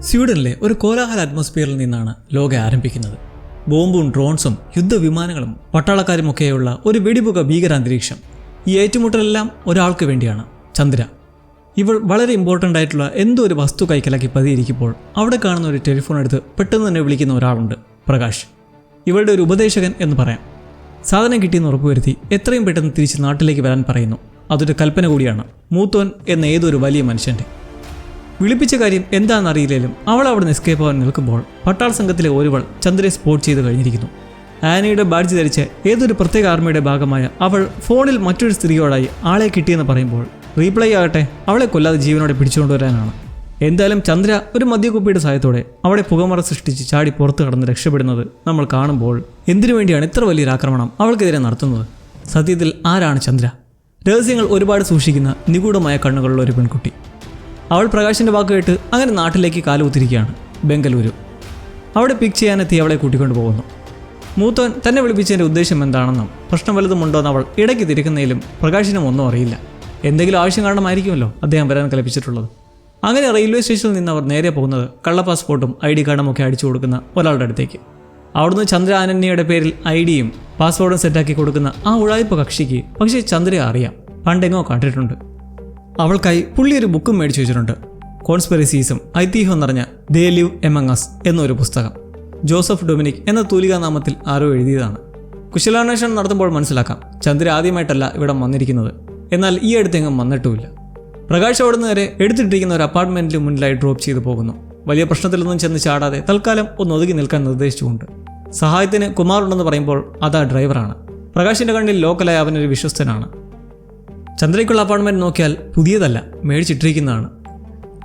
സ്വീഡനിലെ ഒരു കോലാഹല അറ്റ്മോസ്ഫിയറിൽ നിന്നാണ് ലോകം ആരംഭിക്കുന്നത്. ബോംബും ഡ്രോൺസും യുദ്ധവിമാനങ്ങളും പട്ടാളക്കാരുമൊക്കെയുള്ള ഒരു വെടിപുക ഭീകരാന്തരീക്ഷം ഈ ഏറ്റുമുട്ടലെല്ലാം ഒരാൾക്ക് വേണ്ടിയാണ് ചന്ദ്ര. ഇവൾ വളരെ ഇമ്പോർട്ടന്റ് ആയിട്ടുള്ള എന്തോ ഒരു വസ്തു കൈക്കലാക്കി പതിയിരിക്കുമ്പോൾ അവിടെ കാണുന്ന ഒരു ടെലിഫോൺ എടുത്ത് പെട്ടെന്ന് തന്നെ വിളിക്കുന്ന ഒരാളുണ്ട് പ്രകാശ്. ഇവളുടെ ഒരു ഉപദേശകൻ എന്ന് പറയാം. സാധനം കിട്ടിയെന്ന് ഉറപ്പുവരുത്തി എത്രയും പെട്ടെന്ന് തിരിച്ച് നാട്ടിലേക്ക് വരാൻ പറയുന്നു. അതൊരു കൽപ്പന കൂടിയാണ്. മൂത്തോൻ എന്ന ഏതൊരു വലിയ മനുഷ്യന്റെ വിളിപ്പിച്ച കാര്യം എന്താണെന്നറിയില്ലെങ്കിലും അവൾ അവിടെ എസ്കേപ്പ് ആവാൻ നിൽക്കുമ്പോൾ പട്ടാള സംഘത്തിലെ ഒരുവൾ ചന്ദ്രയെ സ്പോട്ട് ചെയ്ത് കഴിഞ്ഞിരിക്കുന്നു. ആനയുടെ ബാഡ്ജ് ധരിച്ച് ഏതൊരു പ്രത്യേക ആർമിയുടെ ഭാഗമായ അവൾ ഫോണിൽ മറ്റൊരു സ്ത്രീയോടായി ആളെ കിട്ടിയെന്ന് പറയുമ്പോൾ റീപ്ലൈ ആകട്ടെ അവളെ കൊല്ലാതെ ജീവനോടെ പിടിച്ചുകൊണ്ടുവരാനാണ് എന്തായാലും ചന്ദ്ര ഒരു മദ്യക്കുപ്പിയുടെ സഹായത്തോടെ അവളെ പുകമറ സൃഷ്ടിച്ച് ചാടി പുറത്തു കടന്ന് രക്ഷപ്പെടുന്നത് നമ്മൾ കാണുമ്പോൾ എന്തിനു വേണ്ടിയാണ് ഇത്ര വലിയൊരു ആക്രമണം അവൾക്കെതിരെ നടത്തുന്നത്? സത്യത്തിൽ ആരാണ് ചന്ദ്ര? രഹസ്യങ്ങൾ ഒരുപാട് സൂക്ഷിക്കുന്ന നിഗൂഢമായ കണ്ണുകളുള്ള ഒരു പെൺകുട്ടി. അവൾ പ്രകാശിന്റെ വാക്ക് കേട്ട് അങ്ങനെ നാട്ടിലേക്ക് കാലുകുത്തിരിക്കുകയാണ് ബംഗലൂരു. അവിടെ പിക്ക് ചെയ്യാനെത്തി അവളെ കൂട്ടിക്കൊണ്ടു പോകുന്നു. മൂത്തോൻ തന്നെ വിളിപ്പിച്ചതിന്റെ ഉദ്ദേശം എന്താണെന്നും പ്രശ്നം വലുതുമുണ്ടോയെന്ന് അവൾ ഇടയ്ക്ക് തിരിക്കുന്നതിലും പ്രകാശിനും ഒന്നും അറിയില്ല. എന്തെങ്കിലും ആവശ്യം കാരണമായിരിക്കുമല്ലോ അദ്ദേഹം വരാൻ കൽപ്പിച്ചിട്ടുള്ളത്. അങ്ങനെ റെയിൽവേ സ്റ്റേഷനിൽ നിന്ന് അവർ നേരെ പോകുന്നത് കള്ള പാസ്പോർട്ടും ഐ ഡി കാർഡും ഒക്കെ അടിച്ചു കൊടുക്കുന്ന ഒരാളുടെ അടുത്തേക്ക്. അവിടുന്ന് ചന്ദ്ര അനന്യയുടെ പേരിൽ ഐ ഡിയും പാസ്വേഡും സെറ്റാക്കി കൊടുക്കുന്ന ആ ഉഴായ്പ കക്ഷിക്ക് പക്ഷേ ചന്ദ്രയെ അറിയാം. പണ്ടെങ്ങോ കണ്ടിട്ടുണ്ട്. അവൾക്കായി പുള്ളി ഒരു ബുക്കും മേടിച്ചു വെച്ചിട്ടുണ്ട്. കോൺസ്പെറസീസും ഐതിഹ്യം നിറഞ്ഞ ദേ ലിവ് എമങ്ങസ് എന്നൊരു പുസ്തകം. ജോസഫ് ഡൊമിനിക് എന്ന തൂലികാ നാമത്തിൽ ആരോ എഴുതിയതാണ്. കുശലാന്വേഷണം നടത്തുമ്പോൾ മനസ്സിലാക്കാം ചന്ദ്ര ആദ്യമായിട്ടല്ല ഇവിടെ വന്നിരിക്കുന്നത്. എന്നാൽ ഈ അടുത്തെങ്ങും വന്നിട്ടുമില്ല. പ്രകാശ് അവിടുന്ന് വരെ എടുത്തിട്ടിരിക്കുന്ന ഒരു അപ്പാർട്ട്മെന്റിന് മുന്നിലായി ഡ്രോപ്പ് ചെയ്തു പോകുന്നു. വലിയ പ്രശ്നത്തിലൊന്നും ചെന്ന് ചാടാതെ തൽക്കാലം ഒന്ന് ഒതുങ്ങി നിൽക്കാൻ നിർദ്ദേശിച്ചുകൊണ്ട്. സഹായത്തിന് കുമാർ ഉണ്ടെന്ന് പറയുമ്പോൾ അതാ ഡ്രൈവറാണ്. പ്രകാശിന്റെ കണ്ണിൽ ലോക്കലായ അവനൊരു വിശ്വസ്തനാണ്. ചന്ദ്രയ്ക്കുള്ള അപ്പാർട്ട്മെന്റ് നോക്കിയാൽ പുതിയതല്ല മേടിച്ചിട്ടിരിക്കുന്നതാണ്.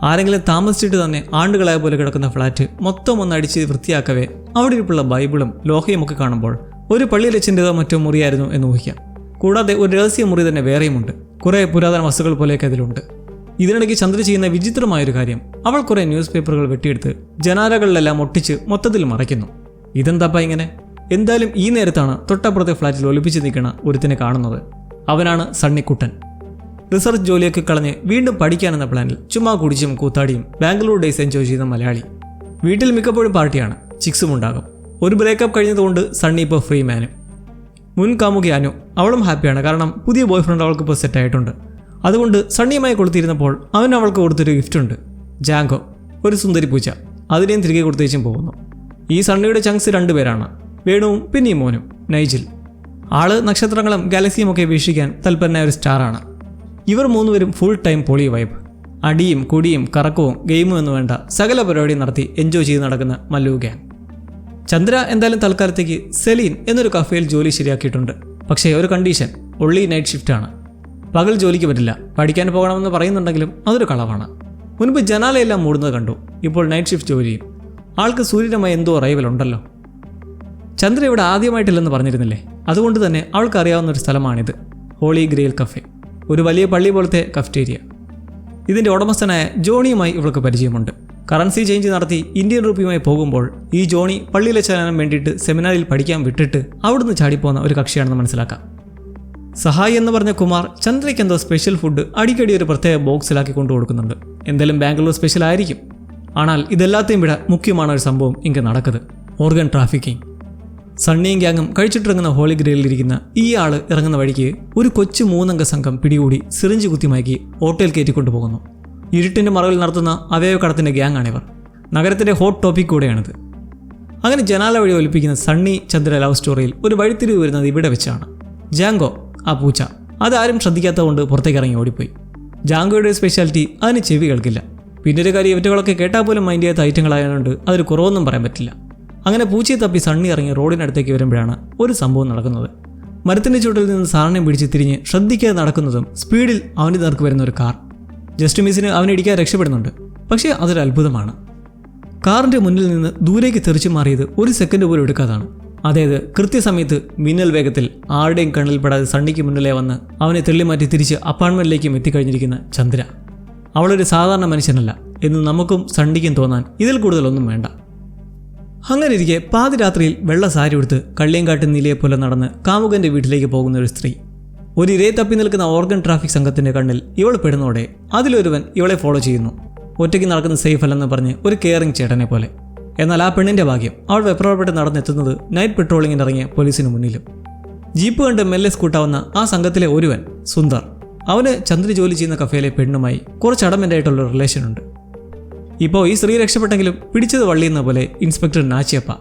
ആരെങ്കിലും താമസിച്ചിട്ട് തന്നെ ആണ്ടുകളായ പോലെ കിടക്കുന്ന ഫ്ലാറ്റ് മൊത്തം ഒന്ന് അടിച്ച് വൃത്തിയാക്കവേ അവിടെ ഇരിപ്പുള്ള ബൈബിളും ലോഹയും ഒക്കെ കാണുമ്പോൾ ഒരു പള്ളിയിലച്ഛന്റെതോ മറ്റോ മുറിയായിരുന്നു എന്ന് ഊഹിക്കാം. കൂടാതെ ഒരു രഹസ്യ മുറി തന്നെ വേറെയുമുണ്ട്. കുറേ പുരാതന വസ്തുക്കൾ പോലെയൊക്കെ അതിലുണ്ട്. ഇതിനിടയ്ക്ക് ചന്ദ്ര ചെയ്യുന്ന വിചിത്രമായൊരു കാര്യം. അവൾ കുറേ ന്യൂസ് പേപ്പറുകൾ വെട്ടിയെടുത്ത് ജനാലകളിലെല്ലാം ഒട്ടിച്ച് മൊത്തത്തിൽ മറയ്ക്കുന്നു. ഇതെന്താപ്പ ഇങ്ങനെ? എന്തായാലും ഈ നേരത്താണ് തൊട്ടപ്പുറത്തെ ഫ്ലാറ്റിൽ ഒലിപ്പിച്ച് നിൽക്കുന്ന ഒരുത്തിനെ കാണുന്നത്. അവനാണ് സണ്ണിക്കുട്ടൻ. റിസർച്ച് ജോലിയൊക്കെ കളഞ്ഞ് വീണ്ടും പഠിക്കാനെന്ന പ്ലാനിൽ ചുമ്മാ കുടിച്ചും കൂത്താടിയും ബാംഗ്ലൂർ ഡേയ്സ് എൻജോയ് ചെയ്യുന്ന മലയാളി. വീട്ടിൽ മിക്കപ്പോഴും പാർട്ടിയാണ്. ചിക്സും ഉണ്ടാകും. ഒരു ബ്രേക്കപ്പ് കഴിഞ്ഞതുകൊണ്ട് സണ്ണി ഇപ്പോൾ ഫ്രീ മാനും. മുൻ കാമുകി അനു അവളും ഹാപ്പിയാണ്. കാരണം പുതിയ ബോയ് ഫ്രണ്ട് അവൾക്ക് ഇപ്പോൾ സെറ്റ് ആയിട്ടുണ്ട് അതുകൊണ്ട് സണ്ണിയുമായി കൊടുത്തിരുന്നപ്പോൾ അവൻ അവൾക്ക് കൊടുത്തൊരു ഗിഫ്റ്റ് ഉണ്ട്. ജാങ്കോ ഒരു സുന്ദരി പൂച്ച. അതിനെയും തിരികെ കൊടുത്തേച്ചും പോകുന്നു. ഈ സണ്ണിയുടെ ചങ്സ് രണ്ടുപേരാണ് വേണുവും പിന്നെയും മോനും നൈജിൽ. ആൾ നക്ഷത്രങ്ങളും ഗാലക്സിയും ഒക്കെ വീക്ഷിക്കാൻ തൽപ്പരനായ ഒരു സ്റ്റാറാണ് ഇവർ മൂന്നുപേരും ഫുൾ ടൈം പൊളി വൈബ് അടിയും കുടിയും കറക്കവും ഗെയിമും എന്ന് വേണ്ട സകല പരിപാടിയും നടത്തി എൻജോയ് ചെയ്ത് നടക്കുന്ന മല്ലു ഗ്യാങ് ചന്ദ്ര എന്തായാലും തൽക്കാലത്തേക്ക് സെലീൻ എന്നൊരു കഫേയിൽ ജോലി ശരിയാക്കിയിട്ടുണ്ട്. പക്ഷേ ഒരു കണ്ടീഷൻ ഒള്ളി നൈറ്റ് ഷിഫ്റ്റാണ് പകൽ ജോലിക്ക് പറ്റില്ല. പഠിക്കാൻ പോകണമെന്ന് പറയുന്നുണ്ടെങ്കിലും അതൊരു കളവാണ്. മുൻപ് ജനാലയെല്ലാം മൂടുന്നത് കണ്ടു. ഇപ്പോൾ നൈറ്റ് ഷിഫ്റ്റ് ജോലി ചെയ്യും. ആൾക്ക് സൂര്യനുമായി എന്തോ റൈവൽ ഉണ്ടല്ലോ. ചന്ദ്ര ഇവിടെ ആദ്യമായിട്ടില്ലെന്ന് പറഞ്ഞിരുന്നില്ലേ? അതുകൊണ്ട് തന്നെ അവൾക്ക് അറിയാവുന്ന ഒരു സ്ഥലമാണിത്. ഹോളി ഗ്രേൽ കഫേ ഒരു വലിയ പള്ളി പോലത്തെ കഫ്റ്റേരിയ ഇതിന്റെ ഉടമസ്ഥനായ ജോണിയുമായി ഇവൾക്ക് പരിചയമുണ്ട്. കറൻസി ചേഞ്ച് നടത്തി ഇന്ത്യൻ റുപ്പിയുമായി പോകുമ്പോൾ ഈ ജോണി പള്ളിയിലെ ചലനം വേണ്ടിയിട്ട് സെമിനാറിൽ പഠിക്കാൻ വിട്ടിട്ട് അവിടുന്ന് ചാടിപ്പോകുന്ന ഒരു കക്ഷിയാണെന്ന് മനസ്സിലാക്കാം. സഹായി എന്ന് പറഞ്ഞ കുമാർ ചന്ദ്രയ്ക്ക് എന്തോ സ്പെഷ്യൽ ഫുഡ് അടിക്കടി ഒരു പ്രത്യേക ബോക്സിലാക്കി കൊണ്ടു കൊടുക്കുന്നുണ്ട്. എന്തെങ്കിലും ബാംഗ്ലൂർ സ്പെഷ്യൽ ആയിരിക്കും. ആണാൽ ഇതെല്ലാത്തെയും വിട മുഖ്യമാണ് ഒരു സംഭവം ഇങ്ങനെ നടക്കുന്നത് ഓർഗൻ ട്രാഫിക്കിംഗ് സണ്ണിയും ഗ്യാങ്ങും കഴിച്ചിട്ടിറങ്ങുന്ന ഹോളി ഗ്രേലിരിക്കുന്ന ഈ ആൾ ഇറങ്ങുന്ന വഴിക്ക് ഒരു കൊച്ചു മൂന്നംഗ സംഘം പിടികൂടി സിറിഞ്ച് കുത്തിമാക്കി ഓട്ടയിൽ കയറ്റിക്കൊണ്ടുപോകുന്നു ഇരുട്ടിന്റെ മറവിൽ നടത്തുന്ന അവയവ അവയവക്കടത്തിന്റെ ഗ്യാങ്ങാണിവർ. നഗരത്തിന്റെ ഹോട്ട് ടോപ്പിക് കൂടെയാണിത്. അങ്ങനെ ജനാല വഴി ഒലിപ്പിക്കുന്ന സണ്ണി ചന്ദ്ര ലവ് സ്റ്റോറിയിൽ ഒരു വഴിത്തിരിവ് വരുന്നത് ഇവിടെ വെച്ചാണ്. ജാങ്കോ ആ പൂച്ച. അതാരും ശ്രദ്ധിക്കാത്തതുകൊണ്ട് പുറത്തേക്ക് ഇറങ്ങി ഓടിപ്പോയി. ജാങ്കോയുടെ സ്പെഷ്യാലിറ്റി അതിന് ചെവി കേൾക്കില്ല. പിന്നെ ഒരു കാര്യം ഇവറ്റകളൊക്കെ കേട്ടാൽ പോലും മൈൻഡ് ചെയ്യാത്ത ഐറ്റങ്ങളായതുകൊണ്ട് അതൊരു കുറവൊന്നും പറയാൻ പറ്റില്ല. അങ്ങനെ പൂച്ചയെ തപ്പി സണ്ണി ഇറങ്ങി റോഡിനടുത്തേക്ക് വരുമ്പോഴാണ് ഒരു സംഭവം നടക്കുന്നത്. മരത്തിന്റെ ചുവട്ടിൽ നിന്ന് സാറിനെ പിടിച്ച് തിരിഞ്ഞ് ശ്രദ്ധിക്കാതെ നടക്കുന്നതും സ്പീഡിൽ അവന്റെ നേർക്ക് വരുന്ന ഒരു കാർ. ജസ്റ്റ് മിസ്സിന് അവനെ ഇടിക്കാൻ രക്ഷപ്പെടുന്നുണ്ട്. പക്ഷേ അതൊരു അത്ഭുതമാണ് കാറിന്റെ മുന്നിൽ നിന്ന് ദൂരേക്ക് തെറിച്ചു മാറിയത് ഒരു സെക്കൻഡ് പോലും എടുക്കാതാണ്. അതായത് കൃത്യസമയത്ത് മിന്നൽ വേഗത്തിൽ ആരുടെയും കണ്ണിൽ പെടാതെ സണ്ണിക്ക് മുന്നിലെ വന്ന് അവനെ തെള്ളിമാറ്റി തിരിച്ച് അപ്പാർട്ട്മെന്റിലേക്കും എത്തിക്കഴിഞ്ഞിരിക്കുന്ന ചന്ദ്ര. അവളൊരു സാധാരണ മനുഷ്യനല്ല എന്ന് നമുക്കും സണ്ണിക്കും തോന്നാൻ ഇതിൽ കൂടുതലൊന്നും വേണ്ട. അങ്ങനെ ഇരിക്കെ പാതിരാത്രിയിൽ വെള്ള സാരി ഉടുത്ത് കള്ളിയങ്കാട്ട് നീലയെ പോലെ നടന്ന് കാമുകന്റെ വീട്ടിലേക്ക് പോകുന്ന ഒരു സ്ത്രീ. ഒരു ഇരയെ തപ്പി നിൽക്കുന്ന ഓർഗൻ ട്രാഫിക് സംഘത്തിന്റെ കണ്ണിൽ ഇവൾ പെടുന്നതോടെ അതിലൊരുവൻ ഇവളെ ഫോളോ ചെയ്യുന്നു. ഒറ്റയ്ക്ക് നടക്കുന്ന സേഫ് അല്ലെന്ന് പറഞ്ഞ് ഒരു കെയറിംഗ് ചേട്ടനെ പോലെ. എന്നാൽ ആ പെണ്ണിന്റെ ഭാഗ്യം അവൾ വെപ്രവപ്പെട്ട് നടന്നെത്തുന്നത് നൈറ്റ് പെട്രോളിങ്ങിന് ഇറങ്ങിയ പോലീസിന് മുന്നിലും. ജീപ്പ് കണ്ട് മെല്ലെ സ്കൂട്ടാവുന്ന ആ സംഘത്തിലെ ഒരുവൻ സുന്ദർ. അവന് ചന്ദ്ര ജോലി ചെയ്യുന്ന കഫേയിലെ പെണ്ണുമായി കുറച്ച് അടമെന്റായിട്ടുള്ള റിലേഷൻ ഉണ്ട്. ഇപ്പോൾ ഈ സ്ത്രീ രക്ഷപ്പെട്ടെങ്കിലും പിടിച്ചത് വള്ളിയെന്ന പോലെ ഇൻസ്പെക്ടർ നാച്ചിയപ്പ.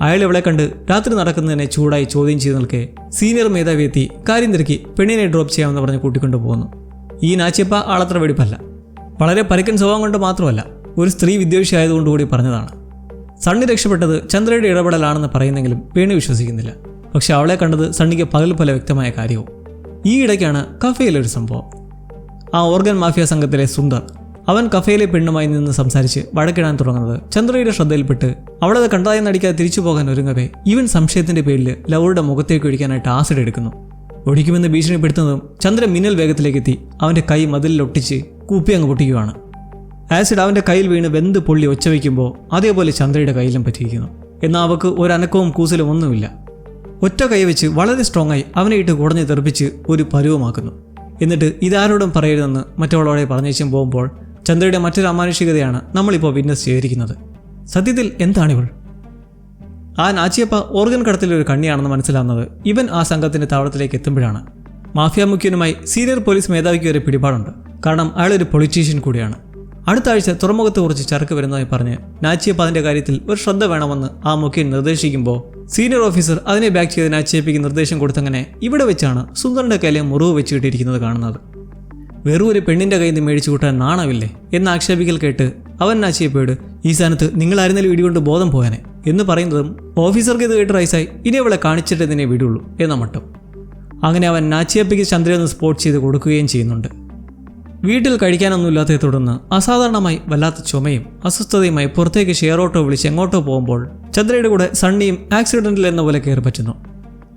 അയാൾ ഇവളെ കണ്ട് രാത്രി നടക്കുന്നതിനെ ചൂടായി ചോദ്യം ചെയ്ത് നിൽക്കെ സീനിയർ മേധാവി എത്തി കാര്യം തിരക്കി പെണ്ണിനെ ഡ്രോപ്പ് ചെയ്യാമെന്ന് പറഞ്ഞ് കൂട്ടിക്കൊണ്ടു പോകുന്നു ഈ നാച്ചിയപ്പ ആളത്ര വെടിപ്പല്ല. വളരെ പരുക്കൻ സ്വഭാവം കൊണ്ട് മാത്രമല്ല ഒരു സ്ത്രീ വിദ്വേഷി ആയതുകൊണ്ടുകൂടി പറഞ്ഞതാണ്. സണ്ണി രക്ഷപ്പെട്ടത് ചന്ദ്രയുടെ ഇടപെടലാണെന്ന് പറയുന്നെങ്കിലും പേണി വിശ്വസിക്കുന്നില്ല. പക്ഷെ അവളെ കണ്ടത് സണ്ണിക്ക് പകൽ പോലെ വ്യക്തമായ കാര്യവും. ഈ ഇടയ്ക്കാണ് കഫയിലൊരു സംഭവം. ആ ഓർഗൻ മാഫിയ സംഘത്തിലെ സുന്ദർ അവൻ കഫയിലെ പെണ്ണുമായി നിന്ന് സംസാരിച്ച് വഴക്കിടാൻ തുടങ്ങുന്നത് ചന്ദ്രയുടെ ശ്രദ്ധയിൽപ്പെട്ട് അവളത് കണ്ടതായി നടിക്കാതെ തിരിച്ചു പോകാൻ ഒരുങ്ങവേ ഇവൻ സംശയത്തിന്റെ പേരിൽ ലവറുടെ മുഖത്തേക്ക് ഒഴിക്കാനായിട്ട് ആസിഡ് എടുക്കുന്നു. ഒഴിക്കുമെന്ന് ഭീഷണിപ്പെടുത്തുന്നതും ചന്ദ്രൻ മിന്നൽ വേഗത്തിലേക്ക് എത്തി അവന്റെ കൈ മതിലിൽ ഒട്ടിച്ച് കൂപ്പി അങ്ങ് പൊട്ടിക്കുകയാണ് ആസിഡ് അവന്റെ കയ്യിൽ വീണ് വെന്ത് പൊള്ളി ഒച്ച വയ്ക്കുമ്പോൾ അതേപോലെ ചന്ദ്രയുടെ കയ്യിലും പറ്റിയിരിക്കുന്നു. എന്നാൽ അവക്ക് ഒരു അനക്കവും കൂസലും ഒന്നുമില്ല. ഒറ്റ കൈ വെച്ച് വളരെ സ്ട്രോങ് ആയി അവനെ ഇട്ട് കുടഞ്ഞ് തെറിപ്പിച്ച് ഒരു പരുവമാക്കുന്നു. എന്നിട്ട് ഇതാരോടും പറയരുതെന്ന് മറ്റവളോടെ പറഞ്ഞേച്ചും പോകുമ്പോൾ ചന്ദ്രയുടെ മറ്റൊരു അമാനുഷികതയാണ് നമ്മളിപ്പോൾ വിറ്റ്നസ് ചെയ്തിരിക്കുന്നത്. സത്യത്തിൽ എന്താണിവൾ? ആ നാച്ചിയപ്പ ഓർഗൻ കടത്തിലെ ഒരു കണ്ണിയാണെന്ന് മനസ്സിലാവുന്നത് ഇവൻ ആ സംഘത്തിന്റെ താവളത്തിലേക്ക് എത്തുമ്പോഴാണ്. മാഫിയ മുഖ്യനുമായി സീനിയർ പോലീസ് മേധാവിക്ക് വരെ പിടിപാടുണ്ട്. കാരണം അയാളൊരു പൊളിറ്റീഷ്യൻ കൂടിയാണ്. അടുത്ത ആഴ്ച തുറമുഖത്ത് കുറിച്ച് ചരക്ക് വരുന്നതായി പറഞ്ഞ് നാച്ചിയപ്പ അതിന്റെ കാര്യത്തിൽ ഒരു ശ്രദ്ധ വേണമെന്ന് ആ മുഖ്യൻ നിർദ്ദേശിക്കുമ്പോൾ സീനിയർ ഓഫീസർ അതിനെ ബാക്ക് ചെയ്ത് നാച്ചിയപ്പയ്ക്ക് നിർദ്ദേശം കൊടുത്തങ്ങനെ ഇവിടെ വെച്ചാണ് സുന്ദറിന്റെ കയ്യിലെ മുറിവ് വെച്ച് കിട്ടിയിരിക്കുന്നത് കാണുന്നത്. വെറും ഒരു പെണ്ണിന്റെ കയ്യിൽ നിന്ന് മേടിച്ചു കൂട്ടാൻ നാണമില്ലേ എന്ന് ആക്ഷേപിക്കൽ കേട്ട് അവൻ നാച്ചിയപ്പയോട് ഈ സ്ഥാനത്ത് നിങ്ങളായിരുന്നാലും ഇടികൊണ്ട് ബോധം പോയാനെ എന്ന് പറയുന്നതും ഓഫീസർക്ക് ഇത് കേട്ട് റൈസായി ഇനി അവളെ കാണിച്ചിട്ട് ഇതിനെ വിടുള്ളൂ എന്ന മട്ടും. അങ്ങനെ അവൻ നാച്ചിയപ്പയ്ക്ക് ചന്ദ്രയൊന്ന് സ്പോട്ട് ചെയ്ത് കൊടുക്കുകയും ചെയ്യുന്നുണ്ട്. വീട്ടിൽ കഴിക്കാനൊന്നുമില്ലാത്തതെ തുടർന്ന് അസാധാരണമായി വല്ലാത്ത ചുമയും അസ്വസ്ഥതയുമായി പുറത്തേക്ക് ഷെയർ ഓട്ടോ വിളിച്ച് എങ്ങോട്ടോ പോകുമ്പോൾ ചന്ദ്രയുടെ കൂടെ സണ്ണിയും ആക്സിഡന്റിൽ എന്ന പോലെ കയറി പറ്റുന്നു.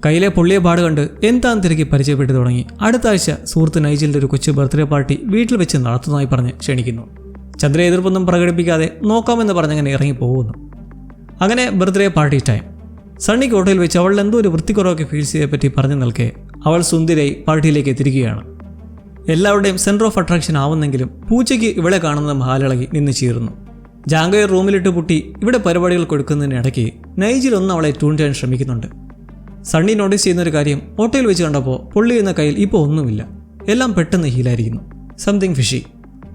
കയ്യിലെ പൊള്ളിയ പാട് കണ്ട് എന്താന്ന് തിരക്കി പരിചയപ്പെട്ടു തുടങ്ങി. അടുത്ത ആഴ്ച സുഹൃത്ത് നൈജിലിന്റെ ഒരു കൊച്ചു ബർത്ത്ഡേ പാർട്ടി വീട്ടിൽ വെച്ച് നടത്തുന്നതായി പറഞ്ഞ് ക്ഷണിക്കുന്നു. ചന്ദ്ര എതിർപ്പൊന്നും പ്രകടിപ്പിക്കാതെ നോക്കാമെന്ന് പറഞ്ഞങ്ങനെ ഇറങ്ങി പോകുന്നു. അങ്ങനെ ബർത്ത്ഡേ പാർട്ടി ടൈം സണ്ണിക്ക് ഹോട്ടലിൽ വെച്ച് അവൾ എന്തോ ഒരു വൃത്തിക്കുറവൊക്കെ ഫീൽ ചെയ്തേ പറ്റി പറഞ്ഞു നിൽക്കെ അവൾ സുന്ദരയായി പാർട്ടിയിലേക്ക് എത്തിരിക്കുകയാണ് എല്ലാവരുടെയും സെന്റർ ഓഫ് അട്രാക്ഷൻ ആവുന്നെങ്കിലും പൂച്ചയ്ക്ക് ഇവിടെ കാണുന്ന മഹാലിളകി നിന്ന് ചീറുന്നു. ജാങ്കയെ റൂമിലിട്ട് പൂട്ടി ഇവിടെ പരിപാടികൾ കൊടുക്കുന്നതിനിടയ്ക്ക് നൈജിൽ ഒന്ന് അവളെ ട്യൂൺ ചെയ്യാൻ ശ്രമിക്കുന്നുണ്ട്. സണ്ണി നോട്ടീസ് ചെയ്യുന്ന ഒരു കാര്യം ഹോട്ടലിൽ വെച്ച് കണ്ടപ്പോൾ പുള്ളി എന്ന കയ്യിൽ ഇപ്പോൾ ഒന്നുമില്ല. എല്ലാം പെട്ടെന്ന് ഹീലായിരിക്കുന്നു സംതിങ് ഫിഷി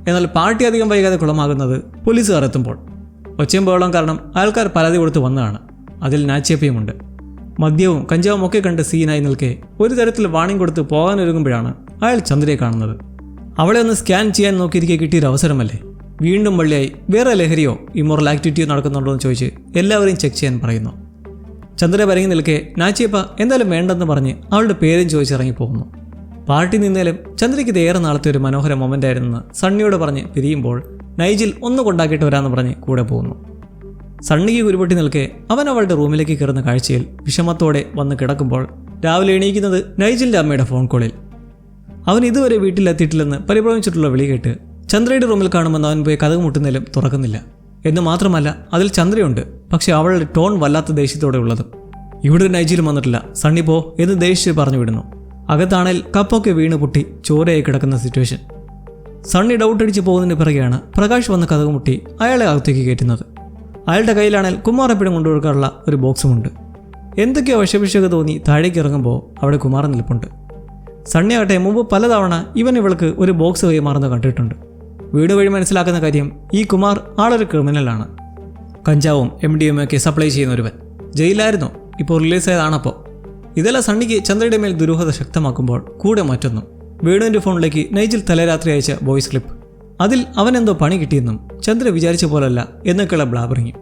എന്നാൽ പാർട്ടി അധികം വൈകാതെ കുളമാകുന്നത് പോലീസുകാർ എത്തുമ്പോൾ. ഒച്ചയും ബഹളം കാരണം ആൾക്കാർ പരാതി കൊടുത്ത് വന്നതാണ്. അതിൽ നാച്ചിയപ്പയുമുണ്ട്. മദ്യവും കഞ്ചാവും ഒക്കെ കണ്ട് സീനായി നിൽക്കെ ഒരു തരത്തിൽ വാണിംഗ് കൊടുത്ത് പോകാൻ ഒരുങ്ങുമ്പോഴാണ് അയാൾ ചന്ദ്രയെ കാണുന്നത്. അവളെ ഒന്ന് സ്കാൻ ചെയ്യാൻ നോക്കിയിരിക്കെ കിട്ടിയൊരു അവസരമല്ലേ? വീണ്ടും വള്ളിയായി വേറെ ലഹരിയോ ഇമോറൽ ആക്ടിവിറ്റിയോ നടക്കുന്നുണ്ടോ എന്ന് ചോദിച്ച് എല്ലാവരെയും ചെക്ക് ചെയ്യാൻ പറയുന്നു. ചന്ദ്ര പരങ്ങി നിൽക്കെ നാച്ചിയപ്പ എന്തായാലും വേണ്ടെന്ന് പറഞ്ഞ് അവളുടെ പേരും ചോദിച്ചിറങ്ങി പോകുന്നു. പാർട്ടി നിന്നേലും ചന്ദ്രയ്ക്ക് ഇത് ഏറെ നാളത്തെ ഒരു മനോഹര മൊമെന്റ് ആയിരുന്നെന്ന് സണ്ണിയോട് പറഞ്ഞ് പിരിയുമ്പോൾ നൈജിൽ ഒന്ന് കൊണ്ടാക്കിയിട്ട് വരാമെന്ന് പറഞ്ഞ് കൂടെ പോകുന്നു. സണ്ണിക്ക് കുരുപൊട്ടി നിൽക്കെ അവൻ അവളുടെ റൂമിലേക്ക് കയറുന്ന കാഴ്ചയിൽ വിഷമത്തോടെ വന്ന് കിടക്കുമ്പോൾ രാവിലെ എണീക്കുന്നത് നൈജിലിന്റെ അമ്മയുടെ ഫോൺ കോളിൽ അവൻ ഇതുവരെ വീട്ടിലെത്തിയിട്ടില്ലെന്ന് പരിഭ്രമിച്ചിട്ടുള്ള വിളി കേട്ട് ചന്ദ്രയുടെ റൂമിൽ കാണുമെന്ന് അവൻ പോയി കഥക് മുട്ടുന്നതിലും തുറക്കുന്നില്ല. എന്ന് മാത്രമല്ല അതിൽ ചന്ദ്രയുണ്ട്. പക്ഷെ അവളുടെ ടോൺ വല്ലാത്ത ദേഷ്യത്തോടെ ഉള്ളതും. ഇവിടെ നൈജിലും വന്നിട്ടില്ല. സണ്ണി പോ എന്ന് ദേഷ്യം പറഞ്ഞു വിടുന്നു. അകത്താണേൽ കപ്പൊക്കെ വീണ് പൊട്ടി ചോരയായി കിടക്കുന്ന സിറ്റുവേഷൻ സണ്ണി ഡൗട്ട് അടിച്ച് പോകുന്നതിന് പിറകെയാണ് പ്രകാശ് വന്ന് കഥക് മുട്ടി അയാളെ അകത്തേക്ക് കയറ്റുന്നത്. അയാളുടെ കയ്യിലാണേൽ കുമാരപ്പിടം കൊണ്ടുകൊടുക്കാനുള്ള ഒരു ബോക്സുമുണ്ട്. എന്തൊക്കെയോ വിഷഭിഷക തോന്നി താഴേക്ക് ഇറങ്ങുമ്പോൾ അവിടെ കുമാരൻ നിൽപ്പുണ്ട്. സണ്ണിയാകട്ടെ മുമ്പ് പലതവണ ഇവൻ ഇവൾക്ക് ഒരു ബോക്സ് കൈമാറുന്നത് കണ്ടിട്ടുണ്ട്. വീട് വഴി മനസ്സിലാക്കുന്ന കാര്യം ഈ കുമാർ ആളൊരു ക്രിമിനലാണ് കഞ്ചാവും എം ഡി എം ഒക്കെ സപ്ലൈ ചെയ്യുന്ന ഒരുവൻ ജയിലായിരുന്നു ഇപ്പോൾ റിലീസ് ആയതാണപ്പോൾ ഇതെല്ലാം സണ്ണിക്ക് ചന്ദ്രയുടെ മേൽ ദുരൂഹത ശക്തമാക്കുമ്പോൾ കൂടെ മാറ്റുന്നു. വീടിന്റെ ഫോണിലേക്ക് നൈജിൽ തലേരാത്രി അയച്ച വോയിസ് ക്ലിപ്പ് അതിൽ അവനെന്തോ പണി കിട്ടിയെന്നും ചന്ദ്ര വിചാരിച്ച പോലല്ല എന്നൊക്കെയുള്ള ബ്ലാബറിങ്ങി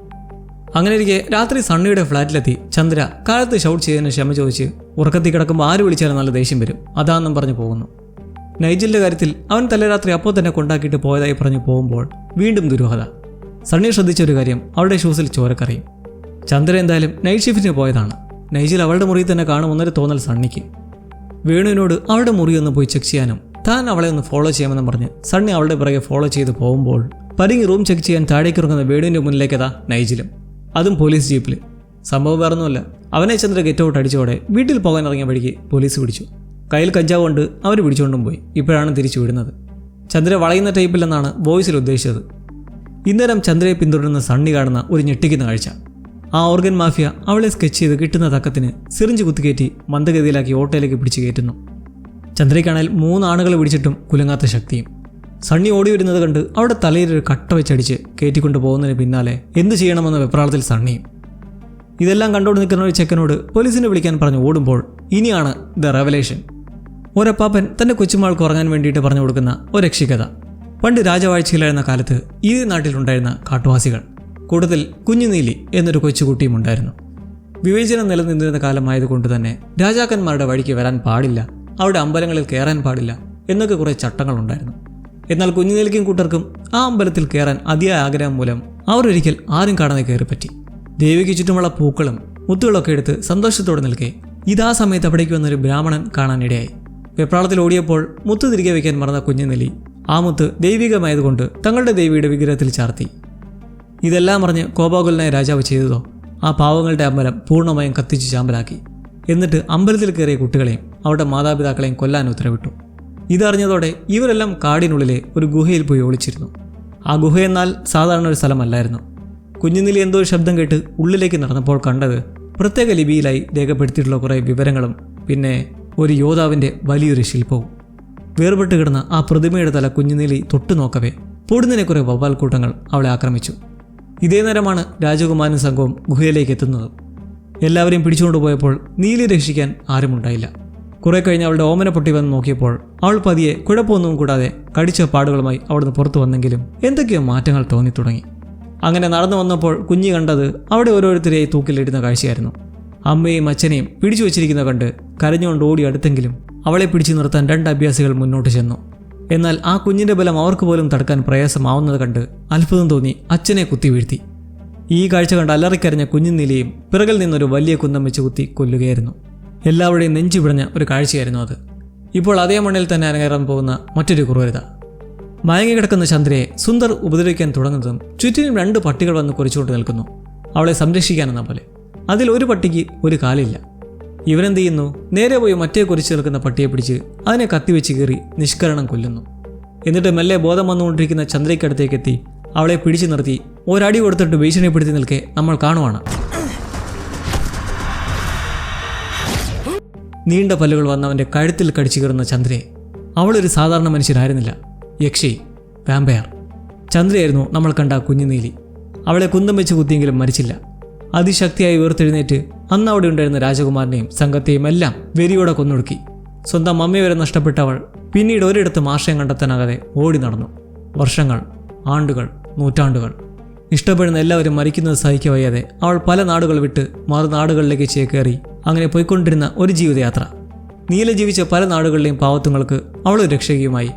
അങ്ങനെ ഇരിക്കെ രാത്രി സണ്ണിയുടെ ഫ്ലാറ്റിലെത്തി ചന്ദ്ര കാലത്ത് ഷൗട്ട് ചെയ്തതിന് ക്ഷമ ചോദിച്ച് ഉറക്കത്തിൽ കിടക്കുമ്പോൾ ആര് വിളിച്ചാലും നല്ല ദേഷ്യം വരും. അതാണെന്നും പറഞ്ഞു പോകുന്നു. നൈജിലിന്റെ കാര്യത്തിൽ അവൻ തലരാത്രി അപ്പോൾ തന്നെ കൊണ്ടാക്കിയിട്ട് പോയതായി പറഞ്ഞു പോകുമ്പോൾ വീണ്ടും ദുരൂഹത. സണ്ണി ശ്രദ്ധിച്ച ഒരു കാര്യം അവളുടെ ഷൂസിൽ ചോരക്കറിയും. ചന്ദ്ര എന്തായാലും നൈറ്റ് ഷിഫ്റ്റിന് പോയതാണ്. നൈജിൽ അവളുടെ മുറിയിൽ തന്നെ കാണുമെന്നൊരു തോന്നൽ സണ്ണിക്ക്. വേണുവിനോട് അവളുടെ മുറി ഒന്ന് പോയി ചെക്ക് ചെയ്യാനും താൻ അവളെ ഒന്ന് ഫോളോ ചെയ്യാമെന്നും പറഞ്ഞ് സണ്ണി അവളുടെ പിറകെ ഫോളോ ചെയ്ത് പോകുമ്പോൾ പരിങ്ങി റൂം ചെക്ക് ചെയ്യാൻ താഴേക്ക് ഇറങ്ങുന്ന വേണുവിന്റെ മുന്നിലേക്കതാ നൈജിലും. അതും പോലീസ് ജീപ്പിൽ സംഭവം വേറൊന്നുമല്ല. അവനെ ചന്ദ്ര ഗെറ്റ് ഔട്ട് അടിച്ചോടെ വീട്ടിൽ പോകാൻ ഇറങ്ങിയ വഴിക്ക് പോലീസ് പിടിച്ചു. കയ്യിൽ കഞ്ചാവ് കൊണ്ട് അവർ പിടിച്ചുകൊണ്ടും പോയി. ഇപ്പോഴാണ് തിരിച്ചു വിടുന്നത്. ചന്ദ്ര വളയുന്ന ടൈപ്പിലെന്നാണ് വോയിസിൽ ഉദ്ദേശിച്ചത്. ഇന്നേരം ചന്ദ്രയെ പിന്തുടരുന്ന സണ്ണി കാണുന്ന ഒരു ഞെട്ടിക്കുന്ന കാഴ്ച. ആ ഓർഗൻ മാഫിയ അവളെ സ്കെച്ച് ചെയ്ത് കിട്ടുന്ന തക്കത്തിന് സിറിഞ്ച് കുത്തിക്കയറ്റി മന്ദഗതിയിലാക്കി ഓട്ടോയിലേക്ക് പിടിച്ചു കയറ്റുന്നു. ചന്ദ്രയ്ക്കാണെങ്കിൽ മൂന്നാണുകൾ പിടിച്ചിട്ടും കുലുങ്ങാത്ത ശക്തിയും. സണ്ണി ഓടി വരുന്നത് കണ്ട് അവിടെ തലയിൽ ഒരു കട്ട വെച്ചടിച്ച് കയറ്റിക്കൊണ്ട് പോകുന്നതിന് പിന്നാലെ എന്ത് ചെയ്യണമെന്ന വെപ്രാളത്തിൽ സണ്ണിയും ഇതെല്ലാം കണ്ടോണ്ട് നിൽക്കുന്ന ഒരു ചെക്കനോട് പോലീസിനെ വിളിക്കാൻ പറഞ്ഞ് ഓടുമ്പോൾ ഇനിയാണ് ദ റെവലേഷൻ. ഒരപ്പാപ്പൻ തന്റെ കൊച്ചുമാൾക്ക് ഉറങ്ങാൻ വേണ്ടിയിട്ട് പറഞ്ഞു കൊടുക്കുന്ന ഒരു രക്ഷിക്കഥ പണ്ട് രാജവാഴ്ചയിലായിരുന്ന കാലത്ത് ഈ നാട്ടിലുണ്ടായിരുന്ന കാട്ടുവാസികൾ കൂടുതൽ കുഞ്ഞുനീലി എന്നൊരു കൊച്ചുകുട്ടിയും ഉണ്ടായിരുന്നു. വിവേചനം നിലനിന്നിരുന്ന കാലമായതുകൊണ്ട് തന്നെ രാജാക്കന്മാരുടെ വഴിക്ക് വരാൻ പാടില്ല അവിടെ അമ്പലങ്ങളിൽ കയറാൻ പാടില്ല എന്നൊക്കെ കുറേ ചട്ടങ്ങളുണ്ടായിരുന്നു. എന്നാൽ കുഞ്ഞുനീലിക്കും കൂട്ടർക്കും ആ അമ്പലത്തിൽ കയറാൻ അതിയായ ആഗ്രഹം മൂലം അവർ ഒരിക്കൽ ആരും കാണാതെ കയറിപ്പറ്റി. ദേവിക്ക് ചുറ്റുമുള്ള പൂക്കളും മുത്തുകളൊക്കെ എടുത്ത് സന്തോഷത്തോടെ നിൽക്കെ ഇതാ സമയത്ത് അവിടേക്ക് വന്നൊരു ബ്രാഹ്മണൻ കാണാനിടയായി. വെപ്രാളത്തിൽ ഓടിയപ്പോൾ മുത്ത് തിരികെ വയ്ക്കാൻ മറന്ന കുഞ്ഞുനെലി ആ മുത്ത് ദൈവികമായതുകൊണ്ട് തങ്ങളുടെ ദേവിയുടെ വിഗ്രഹത്തിൽ ചാർത്തി. ഇതെല്ലാം അറിഞ്ഞ് കോപാകുലനായ രാജാവ് ചെയ്തതോ? ആ പാവങ്ങളുടെ അമ്പലം പൂർണമായും കത്തിച്ച് ചാമ്പലാക്കി. എന്നിട്ട് അമ്പലത്തിൽ കയറിയ കുട്ടികളെയും അവരുടെ മാതാപിതാക്കളെയും കൊല്ലാൻ ഉത്തരവിട്ടു. ഇതറിഞ്ഞതോടെ ഇവരെല്ലാം കാടിനുള്ളിലെ ഒരു ഗുഹയിൽ പോയി ഒളിച്ചിരുന്നു. ആ ഗുഹ എന്നാൽ സാധാരണ ഒരു സ്ഥലമല്ലായിരുന്നു. കുഞ്ഞുനിലി എന്തോ ഒരു ശബ്ദം കേട്ട് ഉള്ളിലേക്ക് നടന്നപ്പോൾ കണ്ടത് പ്രത്യേക ലിപിയിലായി രേഖപ്പെടുത്തിയിട്ടുള്ള കുറേ വിവരങ്ങളും പിന്നെ ഒരു യോദ്ധാവിന്റെ വലിയൊരു ശില്പവും. വേർപെട്ട് കിടന്ന ആ പ്രതിമയുടെ തല കുഞ്ഞുനീലി തൊട്ടു നോക്കവേ പൊടുന്നതിനെ കുറേ വവ്വാൽ കൂട്ടങ്ങൾ അവളെ ആക്രമിച്ചു. ഇതേ നേരമാണ് രാജകുമാരൻ സംഘവും ഗുഹയിലേക്ക് എത്തുന്നത്. എല്ലാവരെയും പിടിച്ചുകൊണ്ടുപോയപ്പോൾ നീലി രക്ഷിക്കാൻ ആരുമുണ്ടായില്ല. കുറെ കഴിഞ്ഞ് അവളുടെ ഓമന പൊട്ടി വന്ന് നോക്കിയപ്പോൾ അവൾ പതിയെ കുഴപ്പമൊന്നും കൂടാതെ കടിച്ച പാടുകളുമായി അവിടുന്ന് പുറത്തു വന്നെങ്കിലും എന്തൊക്കെയോ മാറ്റങ്ങൾ തോന്നി തുടങ്ങി അങ്ങനെ നടന്നു വന്നപ്പോൾ കുഞ്ഞി കണ്ടത് അവിടെ ഓരോരുത്തരെയായി തൂക്കിലിടുന്ന കാഴ്ചയായിരുന്നു. അമ്മയും അച്ഛനെയും പിടിച്ചു വച്ചിരിക്കുന്ന കണ്ട് കരഞ്ഞുകൊണ്ട് ഓടി അടുത്തെങ്കിലും അവളെ പിടിച്ചു നിർത്താൻ രണ്ട് അഭ്യാസികൾ മുന്നോട്ട് ചെന്നു. എന്നാൽ ആ കുഞ്ഞിന്റെ ബലം അവർക്ക് പോലും തടുക്കാൻ പ്രയാസമാവുന്നത് കണ്ട് അത്ഭുതം തോന്നി അച്ഛനെ കുത്തി വീഴ്ത്തി. ഈ കാഴ്ച കണ്ട് അലറിക്കരഞ്ഞ കുഞ്ഞിനിലയും പിറകിൽ നിന്നൊരു വലിയ കുന്തം വെച്ച് കുത്തി കൊല്ലുകയായിരുന്നു. എല്ലാവരുടെയും നെഞ്ചു പിടഞ്ഞ ഒരു കാഴ്ചയായിരുന്നു അത്. ഇപ്പോൾ അതേ മണ്ണിൽ തന്നെ അരങ്ങേറാൻ പോകുന്ന മറ്റൊരു ക്രൂരത. മയങ്ങി കിടക്കുന്ന ചന്ദ്രയെ സുന്ദർ ഉപദ്രവിക്കാൻ തുടങ്ങുന്നതും ചുറ്റിനും രണ്ട് പട്ടികൾ വന്ന് കുറിച്ചുകൊണ്ട് നിൽക്കുന്നു. അവളെ സംരക്ഷിക്കാനെന്ന പോലെ. അതിൽ ഒരു പട്ടിക്ക് ഒരു കാലില്ല. ഇവനെന്ത് ചെയ്യുന്നു? നേരെ പോയി മറ്റേ കുറിച്ച് നിൽക്കുന്ന പട്ടിയെ പിടിച്ച് അതിനെ കത്തിവെച്ച് കീറി നിഷ്കരണം കൊല്ലുന്നു. എന്നിട്ട് മെല്ലെ ബോധം വന്നുകൊണ്ടിരിക്കുന്ന ചന്ദ്രയ്ക്കടുത്തേക്ക് എത്തി അവളെ പിടിച്ചു നിർത്തി ഒരടി കൊടുത്തിട്ട് ഭീഷണിപ്പെടുത്തി നിൽക്കെ നമ്മൾ കാണുവാണ്. നീണ്ട പല്ലുകൾ വന്ന് അവന്റെ കഴുത്തിൽ കടിച്ചു കയറുന്ന ചന്ദ്രയെ. അവളൊരു സാധാരണ മനുഷ്യരായിരുന്നില്ല യക്ഷി വാമ്പയർ ചന്ദ്രയായിരുന്നു നമ്മൾ കണ്ട കുഞ്ഞുനീലി അവളെ കുന്തം വെച്ച് കുത്തിയെങ്കിലും മരിച്ചില്ല. അതിശക്തിയായി ഉയർത്തെഴുന്നേറ്റ് അന്ന് അവിടെ ഉണ്ടായിരുന്ന രാജകുമാരനെയും സംഘത്തെയും എല്ലാം വെരിയോടെ കൊന്നൊടുക്കി. സ്വന്തം അമ്മ വരെ നഷ്ടപ്പെട്ടവൾ പിന്നീട് ഒരിടത്തും ആശയം കണ്ടെത്താനാകാതെ ഓടി നടന്നു. വർഷങ്ങൾ ആണ്ടുകൾ നൂറ്റാണ്ടുകൾ. ഇഷ്ടപ്പെടുന്ന എല്ലാവരും മരിക്കുന്നത് സഹിക്കവയ്യാതെ അവൾ പല നാടുകൾ വിട്ട് മറുനാടുകളിലേക്ക് ചേക്കേറി അങ്ങനെ പോയിക്കൊണ്ടിരുന്ന ഒരു ജീവിതയാത്ര. നീല ജീവിച്ച പല നാടുകളിലെയും പാവത്വങ്ങൾക്ക് അവൾ രക്ഷകയുമായി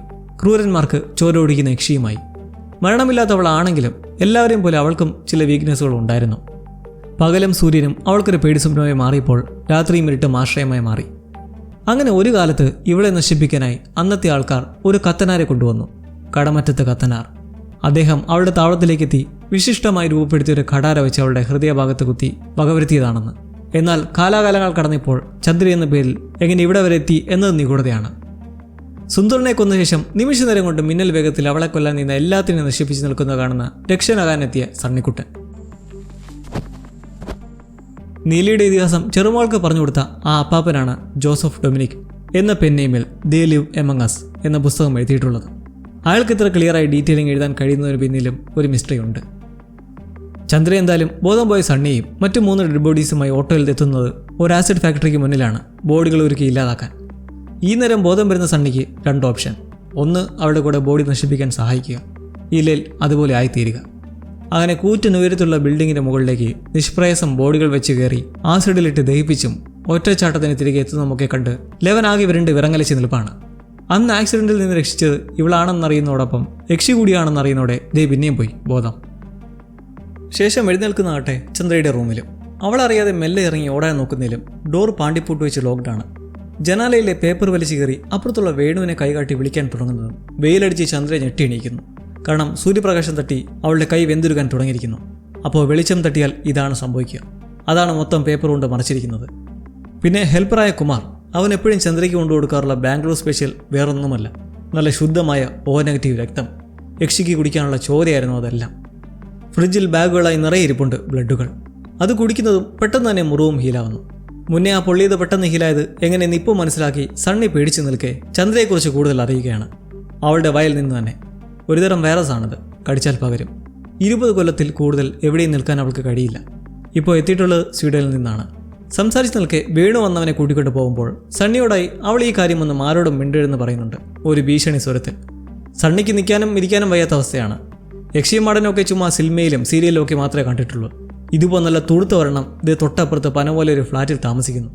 ക്രൂരന്മാർക്ക് ചോരോടിക്കുന്ന യക്ഷിയുമായി. മരണമില്ലാത്തവളാണെങ്കിലും എല്ലാവരെയും പോലെ അവൾക്കും ചില വീക്ക്നെസ്സുകൾ ഉണ്ടായിരുന്നു. പകലും സൂര്യനും അവൾക്കൊരു പേടിസ്വപ്നമായി മാറിയപ്പോൾ രാത്രിയും ഇരുട്ടും ആശ്രയമായി മാറി. അങ്ങനെ ഒരു കാലത്ത് ഇവളെ നശിപ്പിക്കാനായി അന്നത്തെ ആൾക്കാർ ഒരു കത്തനാരെ കൊണ്ടുവന്നു. കടമറ്റത്ത് കത്തനാർ. അദ്ദേഹം അവളുടെ താവളത്തിലേക്കെത്തി വിശിഷ്ടമായി രൂപപ്പെടുത്തിയ ഒരു ഖടാര വെച്ച് അവളുടെ ഹൃദയഭാഗത്ത് കുത്തി വകവരുത്തിയതാണെന്ന്. എന്നാൽ കാലാകാലങ്ങൾ കടന്നിപ്പോൾ ചന്ദ്രി എന്ന പേരിൽ എങ്ങനെ ഇവിടെ വരെ എത്തി എന്നത് നിഗൂഢതയാണ്. സുന്ദറിനെ കൊന്ന ശേഷം നിമിഷ നേരം കൊണ്ട് മിന്നൽ വേഗത്തിൽ അവളെ കൊല്ലാൻ നിന്ന എല്ലാത്തിനെയും നശിപ്പിച്ച് നിൽക്കുന്ന കാണുന്ന രക്ഷനാകാനെത്തിയ സണ്ണിക്കുട്ടൻ. നീലിയുടെ ഇതിഹാസം ചെറുമോൾക്ക് പറഞ്ഞു കൊടുത്ത ആ അപ്പാപ്പനാണ് ജോസഫ് ഡൊമിനിക് എന്ന പെന്നേമിൽ ദേ ലിവ് എമംഗസ് എന്ന പുസ്തകം എഴുതിയിട്ടുള്ളത്. അയാൾക്ക് ഇത്ര ക്ലിയറായി ഡീറ്റെയിലിംഗ് എഴുതാൻ കഴിയുന്നതിന് പിന്നിലും ഒരു മിസ്റ്ററി ഉണ്ട്. ചന്ദ്ര എന്തായാലും ബോധം പോയ സണ്ണിയും മറ്റു മൂന്ന് ഡെഡ് ബോഡീസുമായി ഓട്ടോയിൽ എത്തുന്നത് ഒരു ആസിഡ് ഫാക്ടറിക്ക് മുന്നിലാണ് ബോഡികൾ ഒരുക്കി ഇല്ലാതാക്കാൻ. ഈ നേരം ബോധം വരുന്ന സണ്ണിക്ക് രണ്ട് ഓപ്ഷൻ ഒന്ന് അവരുടെ കൂടെ ബോഡി നശിപ്പിക്കാൻ സഹായിക്കുക. ഇല്ലേൽ അതുപോലെ ആയിത്തീരുക. അങ്ങനെ കൂറ്റനുയരത്തുള്ള ബിൽഡിങ്ങിന്റെ മുകളിലേക്ക് നിഷ്പ്രയാസം ബോഡികൾ വെച്ച് കയറി ആസിഡിലിട്ട് ദഹിപ്പിച്ചും ഒറ്റച്ചാട്ടത്തിന് തിരികെ എത്തുന്നതുമൊക്കെ കണ്ട് ലെവൻ ആകെ വിരണ്ട് വിറങ്ങലിച്ച് നിൽപ്പാണ്. അന്ന് ആക്സിഡന്റിൽ നിന്ന് രക്ഷിച്ചത് ഇവളാണെന്നറിയുന്നതോടൊപ്പം രക്ഷി കൂടിയാണെന്നറിയുന്നതോടെ ദേ പിന്നെയും പോയി ബോധം. ശേഷം എഴുന്നേൽക്കുന്ന ആട്ടെ ചന്ദ്രയുടെ റൂമിലും. അവളറിയാതെ മെല്ലെ ഇറങ്ങി ഓടാൻ നോക്കുന്നതിലും ഡോർ പാണ്ടിപ്പൂട്ട് വെച്ച് ലോക്ക്ഡാണ് ജനാലയിലെ പേപ്പർ വലിച്ചു കയറി അപ്പുറത്തുള്ള വേണുവിനെ കൈകാട്ടി വിളിക്കാൻ തുടങ്ങുന്നതും വെയിലടിച്ച് ചന്ദ്ര ഞെട്ടി എണീക്കുന്നു. കാരണം സൂര്യപ്രകാശം തട്ടി അവളുടെ കൈ വെന്തുരുകാൻ തുടങ്ങിയിരിക്കുന്നു. അപ്പോൾ വെളിച്ചം തട്ടിയാൽ ഇതാണ് സംഭവിക്കുക. അതാണ് മൊത്തം പേപ്പർ കൊണ്ട് മറച്ചിരിക്കുന്നത്. പിന്നെ ഹെൽപ്പറായ കുമാർ അവൻ എപ്പോഴും ചന്ദ്രയ്ക്ക് കൊണ്ടു കൊടുക്കാറുള്ള ബാംഗ്ലൂർ സ്പെഷ്യൽ വേറൊന്നുമല്ല. നല്ല ശുദ്ധമായ ഓ നെഗറ്റീവ് രക്തം. യക്ഷിക്ക് കുടിക്കാനുള്ള ചോരയായിരുന്നു അതെല്ലാം. ഫ്രിഡ്ജിൽ ബാഗുകളായി നിറയെ ഇരിപ്പുണ്ട് ബ്ലഡുകൾ. അത് കുടിക്കുന്നതും പെട്ടെന്ന് തന്നെ മുറിവും ഹീലാവുന്നു. മുന്നേ ആ പൊള്ളിയത് പെട്ടെന്ന് ഹീലായത് എങ്ങനെ ഇപ്പോൾ മനസ്സിലാക്കി സണ്ണി പേടിച്ചു നിൽക്കെ ചന്ദ്രയെക്കുറിച്ച് കൂടുതൽ അറിയുകയാണ്. അവളുടെ വയൽ നിന്ന് തന്നെ ഒരുതരം വൈറസ് ആണത് കടിച്ചാൽ പകരും. ഇരുപത് കൊല്ലത്തിൽ കൂടുതൽ എവിടെയും നിൽക്കാൻ അവൾക്ക് കഴിയില്ല. ഇപ്പോൾ എത്തിയിട്ടുള്ളത് സ്വീഡനിൽ നിന്നാണ്. സംസാരിച്ച് നിൽക്കെ വീണു വന്നവനെ കൂട്ടിക്കൊണ്ട് പോകുമ്പോൾ സണ്ണിയോടായി അവൾ ഈ കാര്യം ഒന്ന് ആരോടും മിണ്ടരുതെന്ന് പറയുന്നുണ്ട്. ഒരു ഭീഷണി സ്വരത്തിൽ. സണ്ണിക്ക് നിൽക്കാനും ഇരിക്കാനും വയ്യാത്ത അവസ്ഥയാണ്. യക്ഷിമാടനൊക്കെ ചുമ്മാ സിനിമയിലും സീരിയലിലും ഒക്കെ മാത്രമേ കണ്ടിട്ടുള്ളൂ. ഇതിപ്പോൾ നല്ല തുടുത്ത ഒരെണ്ണം ഇത് തൊട്ടപ്പുറത്ത് പന പോലെ ഒരു ഫ്ലാറ്റിൽ താമസിക്കുന്നു.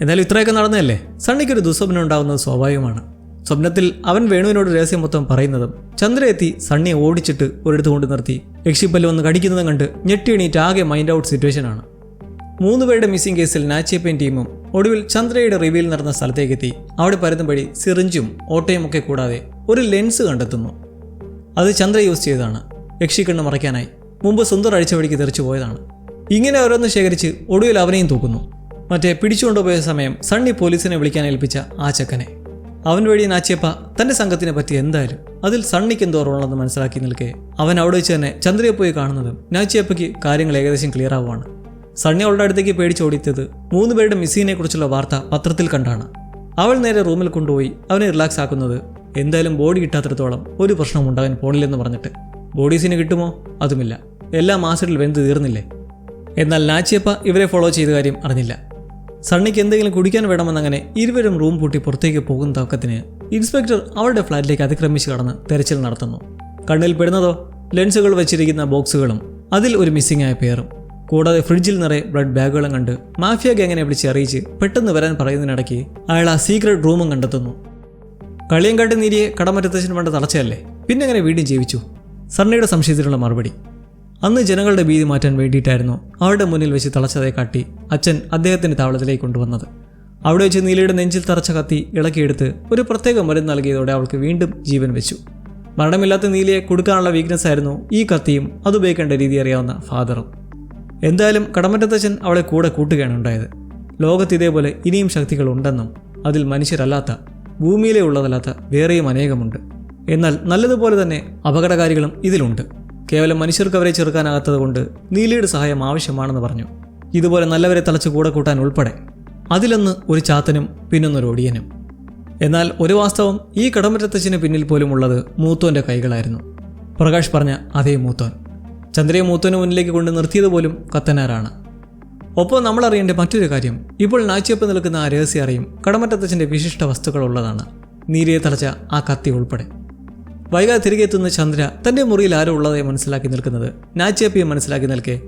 എന്നാലും ഇത്രയൊക്കെ നടന്നതല്ലേ? സണ്ണിക്കൊരു ദുസ്വപ്നം ഉണ്ടാകുന്നത് സ്വാഭാവികമാണ്. സ്വപ്നത്തിൽ അവൻ വേണുവിനോട് രഹസ്യം മൊത്തം പറയുന്നതും ചന്ദ്ര എത്തി സണ്ണിയെ ഓടിച്ചിട്ട് ഒരിടത്ത് കൊണ്ട് നിർത്തി. യക്ഷിപ്പല്ല് വന്ന് കടിക്കുന്നതും കണ്ട് ഞെട്ടി എണീറ്റ് ആകെ മൈൻഡ് ഔട്ട് സിറ്റുവേഷനാണ് മൂന്ന് പേരുടെ മിസ്സിംഗ് കേസിൽ നാച്ചിയപ്പൻ ടീമും ഒടുവിൽ ചന്ദ്രയുടെ റിവ്യൂൽ നടന്ന സ്ഥലത്തേക്കെത്തി അവിടെ പരതും സിറിഞ്ചും ഓട്ടയും ഒക്കെ കൂടാതെ ഒരു ലെൻസ് കണ്ടെത്തുന്നു. അത് ചന്ദ്ര യൂസ് ചെയ്തതാണ്. യക്ഷിക്കണ്ണ് മറയ്ക്കാനായി. മുമ്പ് സുന്ദർ അഴിച്ച വഴിക്ക് തെറിച്ചു പോയതാണ്. ഇങ്ങനെ ഓരോന്ന് ശേഖരിച്ച് ഒടുവിൽ അവനെയും തൂക്കുന്നു. മറ്റേ പിടിച്ചുകൊണ്ടുപോയ സമയം സണ്ണി പോലീസിനെ വിളിക്കാൻ ഏൽപ്പിച്ച ആ ചെക്കനെ. അവൻ വഴി നാച്ചിയപ്പ തന്റെ സംഘത്തിനെ പറ്റി എന്തായാലും അതിൽ സണ്ണിക്ക് എന്തോ റോളെന്ന് മനസ്സിലാക്കി നിൽക്കെ അവൻ അവിടെ വെച്ച് തന്നെ ചന്ദ്രയെ പോയി കാണുന്നതും നാച്ചിയപ്പയ്ക്ക് കാര്യങ്ങൾ ഏകദേശം ക്ലിയർ ആവുകയാണ് സണ്ണി അവളുടെ അടുത്തേക്ക് പേടിച്ചോടിത്തത് മൂന്ന് പേരുടെ മിസ്സിനെ കുറിച്ചുള്ള വാർത്ത പത്രത്തിൽ കണ്ടാണ്. അവൾ നേരെ റൂമിൽ കൊണ്ടുപോയി അവനെ റിലാക്സ് ആക്കുന്നത് എന്തായാലും ബോഡി കിട്ടാത്തിടത്തോളം ഒരു പ്രശ്നവും ഉണ്ടാകാൻ പോണില്ലെന്ന് പറഞ്ഞിട്ട്. ബോഡീസിന് കിട്ടുമോ? അതുമില്ല. എല്ലാം ആസിഡിൽ വെന്ത് തീർന്നില്ലേ? എന്നാൽ നാച്ചിയപ്പ ഇവരെ ഫോളോ ചെയ്ത കാര്യം അറിഞ്ഞില്ല. സണ്ണിക്ക് എന്തെങ്കിലും കുടിക്കാൻ വേണമെന്നങ്ങനെ ഇരുവരും റൂം പൂട്ടി പുറത്തേക്ക് പോകുന്ന തക്കത്തിന് ഇൻസ്പെക്ടർ അവളുടെ ഫ്ലാറ്റിലേക്ക് അതിക്രമിച്ച് കടന്ന് തെരച്ചിൽ നടത്തുന്നു. കണ്ണിൽ പെടുന്നതോ? ലെൻസുകൾ വെച്ചിരിക്കുന്ന ബോക്സുകളും അതിൽ ഒരു മിസ്സിംഗ് ആയ പേരും കൂടാതെ ഫ്രിഡ്ജിൽ നിറയെ ബ്ലഡ് ബാഗുകളും കണ്ട് മാഫിയ ഗാങ്ങിനെ വിളിച്ച് അറിയിച്ച് പെട്ടെന്ന് വരാൻ പറയുന്നതിനിടയ്ക്ക് അയാൾ ആ സീക്രട്ട് റൂമും കണ്ടെത്തുന്നു. കളിയങ്കാട്ട് നീരിയെ കടമറ്റത്തച്ഛൻ വേണ്ട തളച്ചയല്ലേ പിന്നെ എങ്ങനെ വീണ്ടും ജീവിച്ചു? സണ്ണിയുടെ സംശയത്തിനുള്ള മറുപടി. അന്ന് ജനങ്ങളുടെ ഭീതി മാറ്റാൻ വേണ്ടിയിട്ടായിരുന്നു അവരുടെ മുന്നിൽ വെച്ച് തളച്ചതായി കാട്ടി അച്ഛൻ അദ്ദേഹത്തിന്റെ താവളത്തിലേക്ക് കൊണ്ടുവന്നത്. അവിടെ വെച്ച് നീലയുടെ നെഞ്ചിൽ തറച്ച കത്തി ഇളക്കിയെടുത്ത് ഒരു പ്രത്യേക മരുന്ന് നൽകിയതോടെ അവൾക്ക് വീണ്ടും ജീവൻ വെച്ചു. മരണമില്ലാത്ത നീലയെ കൊടുക്കാനുള്ള വീക്ക്നെസ് ആയിരുന്നു ഈ കത്തിയും അത് ഉപയോഗിക്കേണ്ട രീതി അറിയാവുന്ന ഫാദറും എന്തായാലും കടമറ്റത്തച്ഛൻ അവളെ കൂടെ കൂട്ടുകയാണ് ഉണ്ടായത്. ലോകത്ത് ഇതേപോലെ ഇനിയും ശക്തികൾ ഉണ്ടെന്നും അതിൽ മനുഷ്യരല്ലാത്ത ഭൂമിയിലെ ഉള്ളതല്ലാത്ത വേറെയും അനേകമുണ്ട്. എന്നാൽ നല്ലതുപോലെ തന്നെ അപകടകാരികളും ഇതിലുണ്ട്. കേവലം മനുഷ്യർക്ക് അവരെ ചെറുക്കാനാകാത്തത് കൊണ്ട് നീലയുടെ സഹായം ആവശ്യമാണെന്ന് പറഞ്ഞു. ഇതുപോലെ നല്ലവരെ തളച്ച് കൂടെ കൂട്ടാൻ ഉൾപ്പെടെ. അതിലൊന്ന് ഒരു ചാത്തനും പിന്നൊന്നൊരു ഒടിയനും. എന്നാൽ ഒരു വാസ്തവം ഈ കടമറ്റത്തച്ഛന് പിന്നിൽ പോലും ഉള്ളത് മൂത്തോന്റെ കൈകളായിരുന്നു. പ്രകാശ് പറഞ്ഞ അതേ മൂത്തോൻ. ചന്ദ്രയെ മൂത്തോന് മുന്നിലേക്ക് കൊണ്ട് നിർത്തിയത് പോലും കത്തനാരാണ്. ഒപ്പം നമ്മൾ അറിയേണ്ട മറ്റൊരു കാര്യം ഇപ്പോൾ നാച്ചിയപ്പ് നിൽക്കുന്ന ആ രഹസ്യ അറിയും കടമറ്റത്തച്ഛന്റെ വിശിഷ്ട വസ്തുക്കൾ ഉള്ളതാണ്. നീരിയെ തളച്ച ആ കത്തി ഉൾപ്പെടെ. വൈകാതെ തിരികെ എത്തുന്ന ചന്ദ്ര തന്റെ മുറിയിൽ ആരോ ഉള്ളതായി മനസ്സിലാക്കി നിൽക്കുന്നത് നാച്ചിയപ്പിയെ മനസ്സിലാക്കി നിൽക്കെ.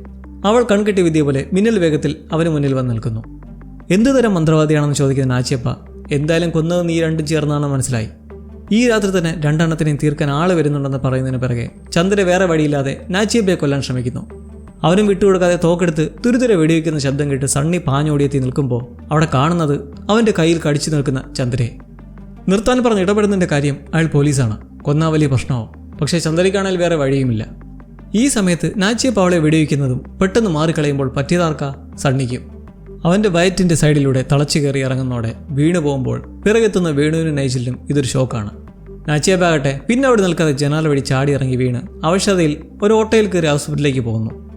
അവൾ കൺകെട്ടി വിദ്യ പോലെ മിന്നൽ വേഗത്തിൽ അവന് മുന്നിൽ വന്ന് നിൽക്കുന്നു. എന്തു തരം മന്ത്രവാദിയാണെന്ന് ചോദിക്കുന്ന നാച്ചിയപ്പ എന്തായാലും കൊന്നത് നീ രണ്ടും ചേർന്നാണെന്ന് മനസ്സിലായി. ഈ രാത്രി തന്നെ രണ്ടെണ്ണത്തിനെയും തീർക്കാൻ ആൾ വരുന്നുണ്ടെന്ന് പറയുന്നതിന് പിറകെ ചന്ദ്ര വേറെ വഴിയില്ലാതെ നാച്ചിയപ്പയെ കൊല്ലാൻ ശ്രമിക്കുന്നു. അവനും വിട്ടുകൊടുക്കാതെ തോക്കെടുത്ത് തുരുതുരെ വെടിവെക്കുന്ന ശബ്ദം കേട്ട് സണ്ണി പാഞ്ഞോടിയെത്തി നിൽക്കുമ്പോൾ അവിടെ കാണുന്നത് അവന്റെ കയ്യിൽ കടിച്ചു നിൽക്കുന്ന ചന്ദ്രയെ. നിർത്താൻ പറഞ്ഞ് ഇടപെടുന്നതിന്റെ കാര്യം അയാൾ പോലീസാണ്. കൊന്നാ വലിയ പ്രശ്നമാവും. പക്ഷേ ചന്ദ്രയ്ക്കാണെങ്കിൽ വേറെ വഴിയുമില്ല. ഈ സമയത്ത് നാച്ചിയ അവളെ വെടിവെക്കുന്നതും പെട്ടെന്ന് മാറിക്കളയുമ്പോൾ പറ്റിയതാർക്ക സണ്ണിക്കും. അവന്റെ വയറ്റിന്റെ സൈഡിലൂടെ തളച്ചു കയറി ഇറങ്ങുന്നതോടെ വീണു പോകുമ്പോൾ പിറകെത്തുന്ന വേണുവിനും നൈജിലും ഇതൊരു ഷോക്കാണ്. നാച്ചിയപ്പാകട്ടെ പിന്നെ അവിടെ നിൽക്കാതെ ജനാല വഴി ചാടി ഇറങ്ങി വീണ് അവശതയിൽ ഒരു ഓട്ടോയിൽ കയറി ഹോസ്പിറ്റലിലേക്ക് പോകുന്നു.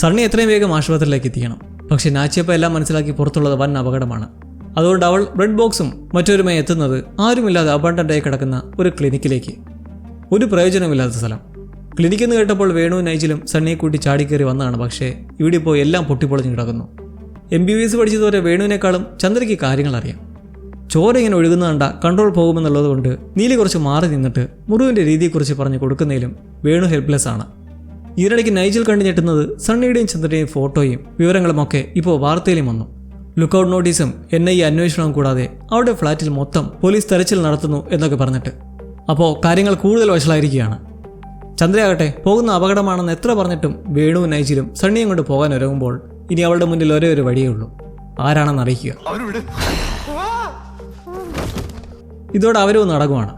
സണ്ണി എത്രയും വേഗം ആശുപത്രിയിലേക്ക് എത്തിക്കണം. പക്ഷെ നാച്ചിയപ്പ എല്ലാം മനസ്സിലാക്കി പുറത്തുള്ളത് വൻ അപകടമാണ്. അതുകൊണ്ട് അവൾ ബ്രെഡ് ബോക്സും മറ്റൊരുമായി എത്തുന്നത് ആരുമില്ലാതെ അബണ്ടന്റായി കിടക്കുന്ന ഒരു ക്ലിനിക്കിലേക്ക് ഒരു പ്രയോജനമില്ലാത്ത സ്ഥലം. ക്ലിനിക്കെന്ന് കേട്ടപ്പോൾ വേണു നൈജിലും സണ്ണിയെ കൂട്ടി ചാടിക്കേറി വന്നതാണ്. പക്ഷേ ഇവിടെ ഇപ്പോൾ എല്ലാം പൊട്ടിപ്പൊളിഞ്ഞ് കിടക്കുന്നു. എം ബി ബി എസ് പഠിച്ചതുവരെ വേണുവിനേക്കാളും ചന്ദ്രയ്ക്ക് കാര്യങ്ങൾ അറിയാം. ചോര ഇങ്ങനെ ഒഴുകുന്ന കണ്ട കൺട്രോൾ പോകുമെന്നുള്ളത് കൊണ്ട് നീലി കുറച്ച് മാറി നിന്നിട്ട് മുറിവിന്റെ രീതിയെക്കുറിച്ച് പറഞ്ഞു കൊടുക്കുന്നതിലും വേണു ഹെൽപ്ലെസ് ആണ്. ഈയിടയ്ക്ക് നൈജിൽ കണ്ടു ഞെട്ടുന്നത് സണ്ണിയുടെയും ചന്ദ്രയുടെയും ഫോട്ടോയും വിവരങ്ങളുമൊക്കെ ഇപ്പോൾ വാർത്തയിലും വന്നു. ലുക്കൌട്ട് നോട്ടീസും എൻ ഐ അന്വേഷണവും കൂടാതെ അവരുടെ ഫ്ളാറ്റിൽ മൊത്തം പോലീസ് തെരച്ചിൽ നടത്തുന്നു എന്നൊക്കെ പറഞ്ഞിട്ട്. അപ്പോൾ കാര്യങ്ങൾ കൂടുതൽ വഷളായിരിക്കുകയാണ്. ചന്ദ്രയാകട്ടെ പോകുന്ന അപകടമാണെന്ന് എത്ര പറഞ്ഞിട്ടും വേണുവും നൈജിലും സണ്ണിയും കൊണ്ട് പോകാൻ ഒരുങ്ങുമ്പോൾ ഇനി അവളുടെ മുന്നിൽ ഒരേ ഒരു വഴിയേ ഉള്ളൂ. ആരാണെന്ന് അറിയിക്കുക. ഇതോടെ അവരും നടക്കുവാണ്.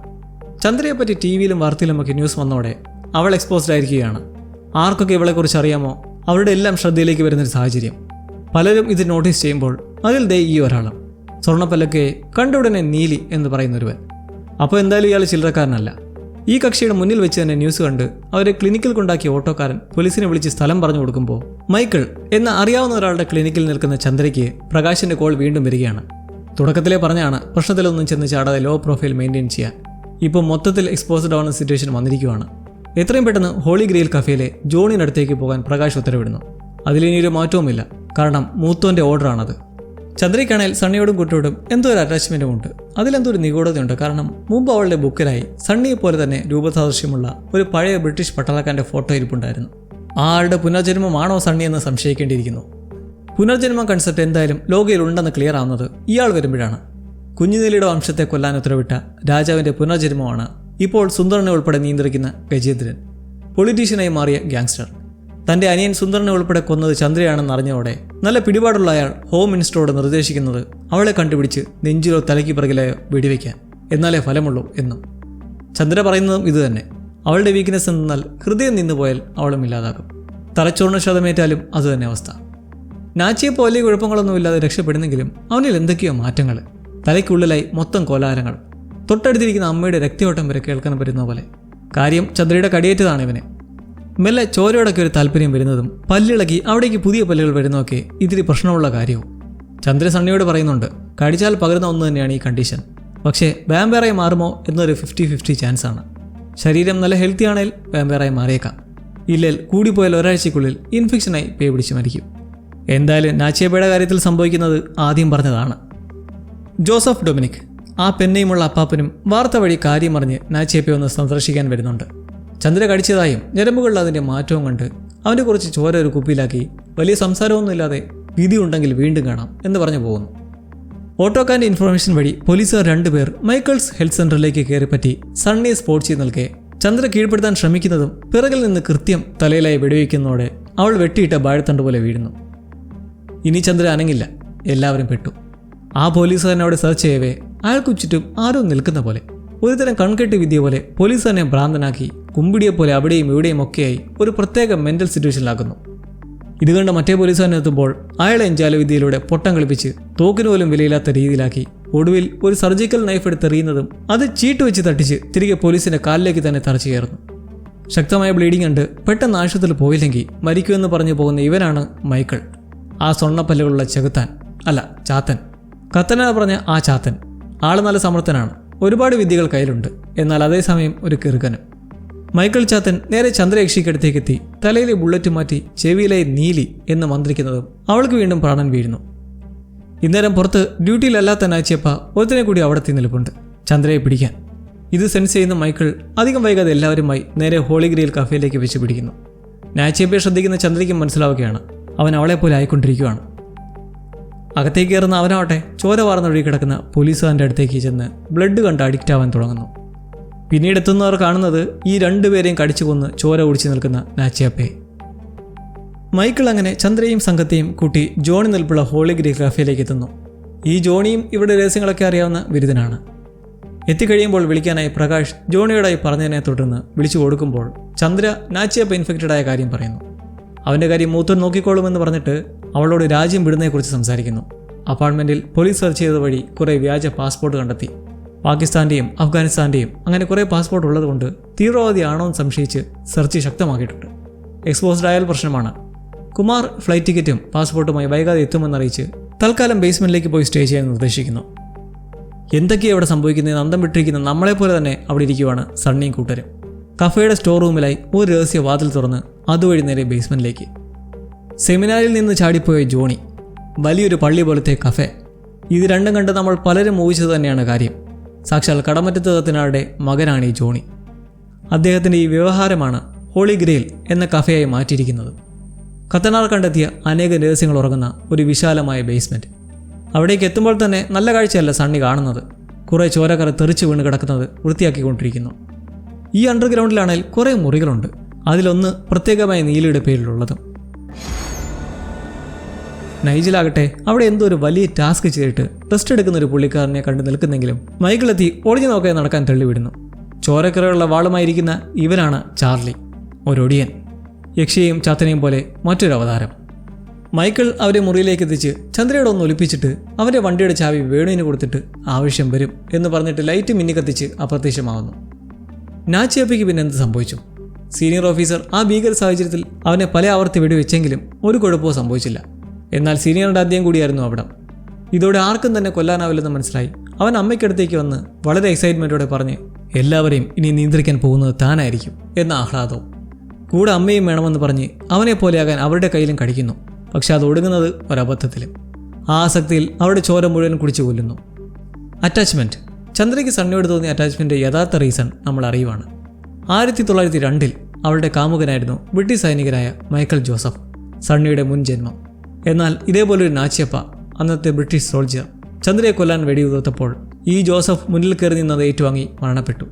ചന്ദ്രയെപ്പറ്റി ടി വിയിലും വാർത്തയിലുമൊക്കെ ന്യൂസ് വന്നതോടെ അവൾ എക്സ്പോസ്ഡ് ആയിരിക്കുകയാണ്. ആർക്കൊക്കെ ഇവളെക്കുറിച്ച് അറിയാമോ? അവരുടെ എല്ലാം ശ്രദ്ധയിലേക്ക് വരുന്നൊരു സാഹചര്യം. പലരും ഇത് നോട്ടീസ് ചെയ്യുമ്പോൾ അതിൽ ദേ ഈ ഒരാളും. സ്വർണപ്പല്ലക്കെ കണ്ടുടനെ നീലി എന്ന് പറയുന്നൊരുവൻ. അപ്പോൾ എന്തായാലും ഇയാൾ ചില്ലറക്കാരനല്ല. ഈ കക്ഷിയുടെ മുന്നിൽ വെച്ച് തന്നെ ന്യൂസ് കണ്ട് അവരെ ക്ലിനിക്കിൽ കൊണ്ടാക്കിയ ഓട്ടോക്കാരൻ പോലീസിനെ വിളിച്ച് സ്ഥലം പറഞ്ഞു കൊടുക്കുമ്പോൾ മൈക്കിൾ എന്ന അറിയാവുന്ന ഒരാളുടെ ക്ലിനിക്കിൽ നിൽക്കുന്ന ചന്ദ്രയ്ക്ക് പ്രകാശിന്റെ കോൾ വീണ്ടും വരികയാണ്. തുടക്കത്തിലെ പറഞ്ഞാണ് പ്രശ്നത്തിലൊന്നും ചെന്ന് ചാടാതെ ലോ പ്രൊഫൈൽ മെയിന്റെയിൻ ചെയ്യാൻ. ഇപ്പോൾ മൊത്തത്തിൽ എക്സ്പോസ്ഡ് ആവുന്ന സിറ്റുവേഷൻ വന്നിരിക്കുകയാണ് എത്രയും പെട്ടെന്ന് ഹോളി ഗ്രെയിൽ കഫേയിലെ ജോണിനടുത്തേക്ക് പോകാൻ പ്രകാശ് ഉത്തരവിടുന്നു. അതിലിനിയൊരു മാറ്റവുമില്ല. കാരണം മൂത്തോന്റെ ഓർഡറാണത് ചന്ദ്രയ്ക്കാണേൽ സണ്ണിയോടും കുട്ടിയോടും എന്തോ ഒരു അറ്റാച്ച്മെന്റും ഉണ്ട്. അതിലെന്തോ ഒരു നിഗൂഢതയുണ്ട്. കാരണം മുമ്പ് അവളുടെ ബുക്കിലായി സണ്ണിയെ പോലെ തന്നെ രൂപസാദൃശ്യമുള്ള ഒരു പഴയ ബ്രിട്ടീഷ് പട്ടാളക്കാരന്റെ ഫോട്ടോ ഇരിപ്പുണ്ടായിരുന്നു. ആ ആളുടെ പുനർജന്മമാണോ സണ്ണി എന്ന് സംശയിക്കേണ്ടിയിരിക്കുന്നു. പുനർജന്മ കൺസെപ്റ്റ് എന്തായാലും ലോകയിൽ ഉണ്ടെന്ന് ക്ലിയർ ആവുന്നത് ഇയാൾ വരുമ്പോഴാണ്. കുഞ്ഞുനീലിയുടെ വംശത്തെ കൊല്ലാൻ ഉത്തരവിട്ട രാജാവിന്റെ പുനർജന്മമാണ് ഇപ്പോൾ സുന്ദരനെ ഉൾപ്പെടെ നിയന്ത്രിക്കുന്ന ഗജേന്ദ്രൻ. പൊളിറ്റീഷ്യനായി മാറിയ ഗ്യാങ്സ്റ്റർ തന്റെ അനിയൻ സുന്ദരനെ ഉൾപ്പെടെ കൊന്നത് ചന്ദ്രയാണെന്ന് അറിഞ്ഞതോടെ നല്ല പിടിപാടുള്ള അയാൾ ഹോം മിനിസ്റ്ററോട് നിർദ്ദേശിക്കുന്നത് അവളെ കണ്ടുപിടിച്ച് നെഞ്ചിലോ തലയ്ക്ക് പിറകിലെയോ വെടിവെക്കാൻ എന്നാലേ ഫലമുള്ളൂ എന്നും. ചന്ദ്ര പറയുന്നതും ഇതുതന്നെ. അവളുടെ വീക്ക്നെസ് എന്നാൽ ഹൃദയം നിന്നുപോയാൽ അവളും ഇല്ലാതാക്കും തലച്ചോറിന് ക്ഷതമേറ്റാലും അതുതന്നെ അവസ്ഥ. നാച്ചിയെ പോലെ കുഴപ്പങ്ങളൊന്നുമില്ലാതെ രക്ഷപ്പെടുന്നെങ്കിലും അവനിൽ എന്തൊക്കെയോ മാറ്റങ്ങൾ. തലയ്ക്കുള്ളിലായി മൊത്തം കോലാഹലങ്ങൾ. തൊട്ടടുത്തിരിക്കുന്ന അമ്മയുടെ രക്തയോട്ടം വരെ കേൾക്കാൻ പറ്റുന്ന പോലെ. കാര്യം ചന്ദ്രയുടെ കടിയേറ്റതാണ് ഇവനെ. മെല്ലെ ചോരയോടൊക്കെ ഒരു താല്പര്യം വരുന്നതും പല്ലിളക്കി അവിടേക്ക് പുതിയ പല്ലുകൾ വരുന്നതൊക്കെ ഇതിരി പ്രശ്നമുള്ള കാര്യവും. ചന്ദ്ര സണ്ണിയോട് പറയുന്നുണ്ട് കടിച്ചാൽ പകരുന്ന ഒന്ന് തന്നെയാണ് ഈ കണ്ടീഷൻ. പക്ഷേ വാമ്പയറായി മാറുമോ എന്നൊരു ഫിഫ്റ്റി ഫിഫ്റ്റി ചാൻസ് ആണ്. ശരീരം നല്ല ഹെൽത്തി ആണെങ്കിൽ വാമ്പയറായി മാറിയേക്കാം. ഇല്ലേൽ കൂടിപ്പോയാൽ ഒരാഴ്ചയ്ക്കുള്ളിൽ ഇൻഫെക്ഷനായി പേ പിടിച്ച് മരിക്കും. എന്തായാലും നാച്ചിയപ്പയുടെ കാര്യത്തിൽ സംഭവിക്കുന്നത് ആദ്യം പറഞ്ഞതാണ്. ജോസഫ് ഡൊമിനിക്. ആ പെന്നയുമുള്ള അപ്പാപ്പനും വാർത്ത വഴി കാര്യമറിഞ്ഞ് നാച്ചിയപ്പയെ ഒന്ന് സന്ദർശിക്കാൻ വരുന്നുണ്ട്. ചന്ദ്ര കടിച്ചതായും ഞരമ്പുകളിൽ അതിന്റെ മാറ്റവും കണ്ട് അവന്റെ കുറച്ച് ചോര ഒരു കുപ്പിയിലാക്കി വലിയ സംസാരമൊന്നുമില്ലാതെ വിധി ഉണ്ടെങ്കിൽ വീണ്ടും കാണാം എന്ന് പറഞ്ഞു പോകുന്നു. ഓട്ടോക്കാരന്റെ ഇൻഫർമേഷൻ വഴി പോലീസുകാർ രണ്ടുപേർ മൈക്കിൾസ് ഹെൽത്ത് സെന്ററിലേക്ക് കയറിപ്പറ്റി സണ്ണിയെ സ്പോട്ട് ചെയ്ത് നിൽക്കെ ചന്ദ്ര കീഴ്പ്പെടുത്താൻ ശ്രമിക്കുന്നതും പിറകിൽ നിന്ന് കൃത്യം തലയിലായി വെടിവെക്കുന്നതോടെ അവൾ വെട്ടിയിട്ട ബാഴത്തണ്ട് പോലെ വീഴുന്നു. ഇനി ചന്ദ്ര അനങ്ങില്ല. എല്ലാവരും പെട്ടു. ആ പോലീസുകാരൻ അവിടെ സെർച്ച് ചെയ്യവേ അയാൾക്കു ചുറ്റും ആരോ നിൽക്കുന്ന പോലെ. ഒരുതരം കൺകെട്ട് വിദ്യ പോലെ പോലീസ് തന്നെ ഭ്രാന്തനാക്കി കുമ്പിടിയെ പോലെ അവിടെയും ഇവിടെയും ഒക്കെയായി ഒരു പ്രത്യേക മെന്റൽ സിറ്റുവേഷനിലാക്കുന്നു ഇത് കണ്ട മറ്റേ പോലീസുകാരൻ എത്തുമ്പോൾ അയാളെ ജാലവിദ്യയിലൂടെ പൊട്ടം കളിപ്പിച്ച് തോക്കിന് പോലും വിലയില്ലാത്ത രീതിയിലാക്കി ഒടുവിൽ ഒരു സർജിക്കൽ നൈഫ് എടുത്തെറിയുന്നതും അത് ചീട്ട് വെച്ച് തട്ടിച്ച് തിരികെ പോലീസിന്റെ കാലിലേക്ക് തന്നെ തറച്ചു കയറുന്നു. ശക്തമായ ബ്ലീഡിംഗ് കണ്ട് പെട്ടെന്ന് ആശുപത്രിയിൽ പോയില്ലെങ്കിൽ മരിക്കുമെന്ന് പറഞ്ഞു പോകുന്ന ഇവനാണ് മൈക്കിൾ. ആ സ്വർണപ്പല്ലുകളുള്ള ചെകുത്താൻ അല്ല ചാത്തൻ. കത്തന പറഞ്ഞ ആ ചാത്തൻ. ആൾ നല്ല സമർത്ഥനാണ്. ഒരുപാട് വിദ്യകൾ കയ്യിലുണ്ട്. എന്നാൽ അതേസമയം ഒരു കിറുക്കനും മൈക്കിൾ ചാത്തൻ നേരെ ചന്ദ്രയക്ഷിക്കടുത്തേക്ക് എത്തി തലയിലെ ബുള്ളറ്റ് മാറ്റി ചെവിയിലെ നീലി എന്ന് മന്ത്രിക്കുന്നതും അവൾക്ക് വീണ്ടും പ്രാണൻ വീഴുന്നു. ഇന്നേരം പുറത്ത് ഡ്യൂട്ടിയിലല്ലാത്ത നാച്ചിയപ്പ ഒരുത്തിനെ കൂടി അവിടെ എത്തി നിൽപ്പുണ്ട്. ചന്ദ്രയെ പിടിക്കാൻ. ഇത് സെൻസ് ചെയ്യുന്ന മൈക്കിൾ അധികം വൈകാതെ എല്ലാവരുമായി നേരെ ഹോളിഗ്രിയിൽ കഫേയിലേക്ക് വെച്ച് പിടിക്കുന്നു. നാച്ചിയപ്പയെ ശ്രദ്ധിക്കുന്ന ചന്ദ്രയ്ക്കും മനസ്സിലാവുകയാണ്. അവൻ അവളെപ്പോലെ ആയിക്കൊണ്ടിരിക്കുകയാണ് അകത്തേക്ക് കയറുന്ന അവനാവട്ടെ ചോര വാർന്നൊഴുകി കിടക്കുന്ന പോലീസുകാരന്റെ അടുത്തേക്ക് ചെന്ന് ബ്ലഡ് കണ്ട് അഡിക്റ്റ് ആവാൻ തുടങ്ങുന്നു. പിന്നീട് എത്തുന്നവർ കാണുന്നത് ഈ രണ്ടുപേരെയും കടിച്ചു കൊന്ന് ചോര ഒടിച്ചു നിൽക്കുന്ന നാച്ചിയപ്പയെ മൈക്കിൾ അങ്ങനെ ചന്ദ്രയും സംഘത്തെയും കൂട്ടി ജോണി നിൽപ്പുള്ള ഹോളിഗ്രി കഫേയിലേക്ക് എത്തുന്നു. ഈ ജോണിയും ഇവിടെ രഹസ്യങ്ങളൊക്കെ അറിയാവുന്ന ബിരുദനാണ് എത്തിക്കഴിയുമ്പോൾ വിളിക്കാനായി പ്രകാശ് ജോണിയോടായി പറഞ്ഞതിനെ തുടർന്ന് വിളിച്ചു കൊടുക്കുമ്പോൾ ചന്ദ്ര നാച്ചിയപ്പ ഇൻഫെക്റ്റഡ് ആയ കാര്യം പറയുന്നു. അവന്റെ കാര്യം മൂത്തൻ നോക്കിക്കോളുമെന്ന് പറഞ്ഞിട്ട് അവളോട് രാജ്യം വിടുന്നതിനെക്കുറിച്ച് സംസാരിക്കുന്നു. അപ്പാർട്ട്മെന്റിൽ പോലീസ് സെർച്ച് ചെയ്ത വഴി കുറേ വ്യാജ പാസ്പോർട്ട് കണ്ടെത്തി. പാകിസ്ഥാന്റെയും അഫ്ഗാനിസ്ഥാന്റെയും അങ്ങനെ കുറേ പാസ്പോർട്ട് ഉള്ളതുകൊണ്ട് തീവ്രവാദിയാണോ എന്ന് സംശയിച്ച് സെർച്ച് ശക്തമാക്കിയിട്ടുണ്ട്. എക്സ്പോസ്ഡ് ആയാൽ പ്രശ്നമാണ്. കുമാർ ഫ്ലൈറ്റ് ടിക്കറ്റും പാസ്പോർട്ടുമായി വൈകാതെ എത്തുമെന്നറിയിച്ച് തൽക്കാലം ബേസ്മെന്റിലേക്ക് പോയി സ്റ്റേ ചെയ്യാൻ നിർദ്ദേശിക്കുന്നു. എന്തൊക്കെയാണ് ഇവിടെ സംഭവിക്കുന്നത് അന്തം വിട്ടിരിക്കുന്ന നമ്മളെപ്പോലെ തന്നെ അവിടെ ഇരിക്കുവാണ് സണ്ണിയും കൂട്ടരും. കഫേയുടെ സ്റ്റോർ റൂമിലായി ഒരു രഹസ്യ വാതിൽ തുറന്ന് അതുവഴി നേരെ ബേസ്മെന്റിലേക്ക് സെമിനാറിൽ നിന്ന് ചാടിപ്പോയ ജോണി വലിയൊരു പള്ളി പോലത്തെ കഫേ. ഇത് രണ്ടും കണ്ട് നമ്മൾ പലരും ഊഹിച്ചത് തന്നെയാണ് കാര്യം. സാക്ഷാൽ കടമറ്റത്ത് മകനാണ് ഈ ജോണി. അദ്ദേഹത്തിന്റെ ഈ വ്യവഹാരമാണ് ഹോളി ഗ്രേൽ എന്ന കഫേയായി മാറ്റിയിരിക്കുന്നത്. കത്തനാർ കണ്ടെത്തിയ അനേകം രഹസ്യങ്ങൾ ഉറങ്ങുന്ന ഒരു വിശാലമായ ബേസ്മെന്റ് അവിടേക്ക് എത്തുമ്പോൾ തന്നെ നല്ല കാഴ്ചയല്ല സണ്ണി കാണുന്നത്. കുറേ ചോരക്കറ തെറിച്ച് വീണ് കിടക്കുന്നത് വൃത്തിയാക്കിക്കൊണ്ടിരിക്കുന്നു. ഈ അണ്ടർഗ്രൗണ്ടിലാണെങ്കിൽ കുറേ മുറികളുണ്ട്. അതിലൊന്ന് പ്രത്യേകമായ നീലയുടെ പേരിലുള്ളതും. നൈജിലാകട്ടെ അവിടെ എന്തോ ഒരു വലിയ ടാസ്ക് ചെയ്തിട്ട് റെസ്റ്റ് എടുക്കുന്ന ഒരു പുള്ളിക്കാരനെ കണ്ടു നിൽക്കുന്നെങ്കിലും മൈക്കിളെത്തി ഒളിഞ്ഞു നോക്കാൻ നടക്കാൻ തള്ളിവിടുന്നു. ചോരക്കറയുള്ള വാളുമായിരിക്കുന്ന ഇവനാണ് ചാർലി ഒരൊടിയൻ യക്ഷിയെയും ചാത്തനെയും പോലെ മറ്റൊരു അവതാരം. മൈക്കിൾ അവരെ മുറിയിലേക്ക് എത്തിച്ച് ചന്ദ്രയുടെ ഒന്ന് ഒലിപ്പിച്ചിട്ട് അവന്റെ വണ്ടിയുടെ ചാവി വേണുവിന് കൊടുത്തിട്ട് ആവശ്യം വരും എന്ന് പറഞ്ഞിട്ട് ലൈറ്റ് മിന്നി കത്തിച്ച് അപ്രത്യക്ഷമാവുന്നു നാച്ചിയപ്പയ്ക്ക് പിന്നെ എന്ത് സംഭവിച്ചു? സീനിയർ ഓഫീസർ ആ ഭീകര സാഹചര്യത്തിൽ അവനെ പല ആവർത്തി വെടിവെച്ചെങ്കിലും ഒരു കുഴപ്പവും സംഭവിച്ചില്ല. എന്നാൽ സീനിയറുടെ അദ്ദേഹം കൂടിയായിരുന്നു അവിടെ. ഇതോടെ ആർക്കും തന്നെ കൊല്ലാനാവില്ലെന്ന് മനസ്സിലായി. അവൻ അമ്മയ്ക്കടുത്തേക്ക് വന്ന് വളരെ എക്സൈറ്റ്മെന്റോടെ പറഞ്ഞ് എല്ലാവരെയും ഇനി നിയന്ത്രിക്കാൻ പോകുന്നത് താനായിരിക്കും എന്ന ആഹ്ലാദവും. കൂടെ അമ്മയും വേണമെന്ന് പറഞ്ഞ് അവനെ പോലെയാകാൻ അവരുടെ കയ്യിലും കടിക്കുന്നു. പക്ഷെ അത് ഒടുങ്ങുന്നത് ഒരബദ്ധത്തിലും. ആ ആസക്തിയിൽ അവരുടെ ചോര മുഴുവൻ കുടിച്ചു കൊല്ലുന്നു. അറ്റാച്ച്മെന്റ് ചന്ദ്രയ്ക്ക് സണ്ണിയോട് തോന്നിയ അറ്റാച്ച്മെന്റ് യഥാർത്ഥ റീസൺ നമ്മൾ അറിയുവാണ്. ആയിരത്തി തൊള്ളായിരത്തി രണ്ടിൽ അവളുടെ കാമുകനായിരുന്നു ബ്രിട്ടീഷ് സൈനികനായ മൈക്കൽ ജോസഫ് സണ്ണിയുടെ മുൻ ജന്മം. എന്നാൽ ഇതേപോലൊരു നാച്ചിയപ്പ അന്നത്തെ ബ്രിട്ടീഷ് സോൾജിയർ ചന്ദ്രയെ കൊല്ലാൻ വെടിയുതിർത്തപ്പോൾ ഈ ജോസഫ് മുന്നിൽ കയറി നിന്നത് ഏറ്റുവാങ്ങി മരണപ്പെട്ടു.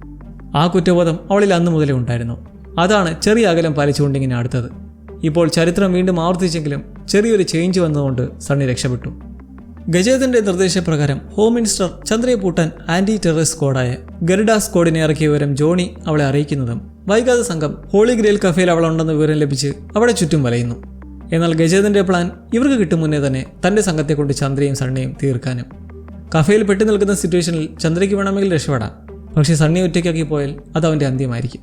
ആ കുറ്റബോധം അവളിൽ അന്നു മുതലേ ഉണ്ടായിരുന്നു. അതാണ് ചെറിയ അകലം പാലിച്ചുകൊണ്ടിങ്ങനെ അടുത്തത്. ഇപ്പോൾ ചരിത്രം വീണ്ടും ആവർത്തിച്ചെങ്കിലും ചെറിയൊരു ചേഞ്ച് വന്നതുകൊണ്ട് സണ്ണി രക്ഷപ്പെട്ടു. ഗജേന്ദ്രന്റെ നിർദ്ദേശപ്രകാരം ഹോം മിനിസ്റ്റർ ചന്ദ്രയെ പൂട്ടാൻ ആന്റി ടെററിസ്റ്റ് സ്ക്വാഡായ ഗരുഡ സ്ക്വാഡിനെ ഇറക്കിയ വിവരം ജോണി അവളെ അറിയിക്കുന്നതും വൈകാതെ സംഘം ഹോളി ഗ്രേൽ കഫേയിൽ അവളുണ്ടെന്ന വിവരം ലഭിച്ച് അവളെ ചുറ്റും വലയുന്നു. എന്നാൽ ഗജേന്ദ്രന്റെ പ്ലാൻ ഇവർക്ക് കിട്ടും മുന്നേ തന്നെ തന്റെ സംഘത്തെ കൊണ്ട് ചന്ദ്രയും സണ്ണയും തീർക്കാനും. കഫയിൽ പെട്ടു നിൽക്കുന്ന സിറ്റുവേഷനിൽ ചന്ദ്രയ്ക്ക് വേണമെങ്കിൽ രക്ഷപ്പെടാം. പക്ഷേ സണ്ണി ഒറ്റയ്ക്കാക്കി പോയാൽ അത് അവന്റെ അന്ത്യമായിരിക്കും.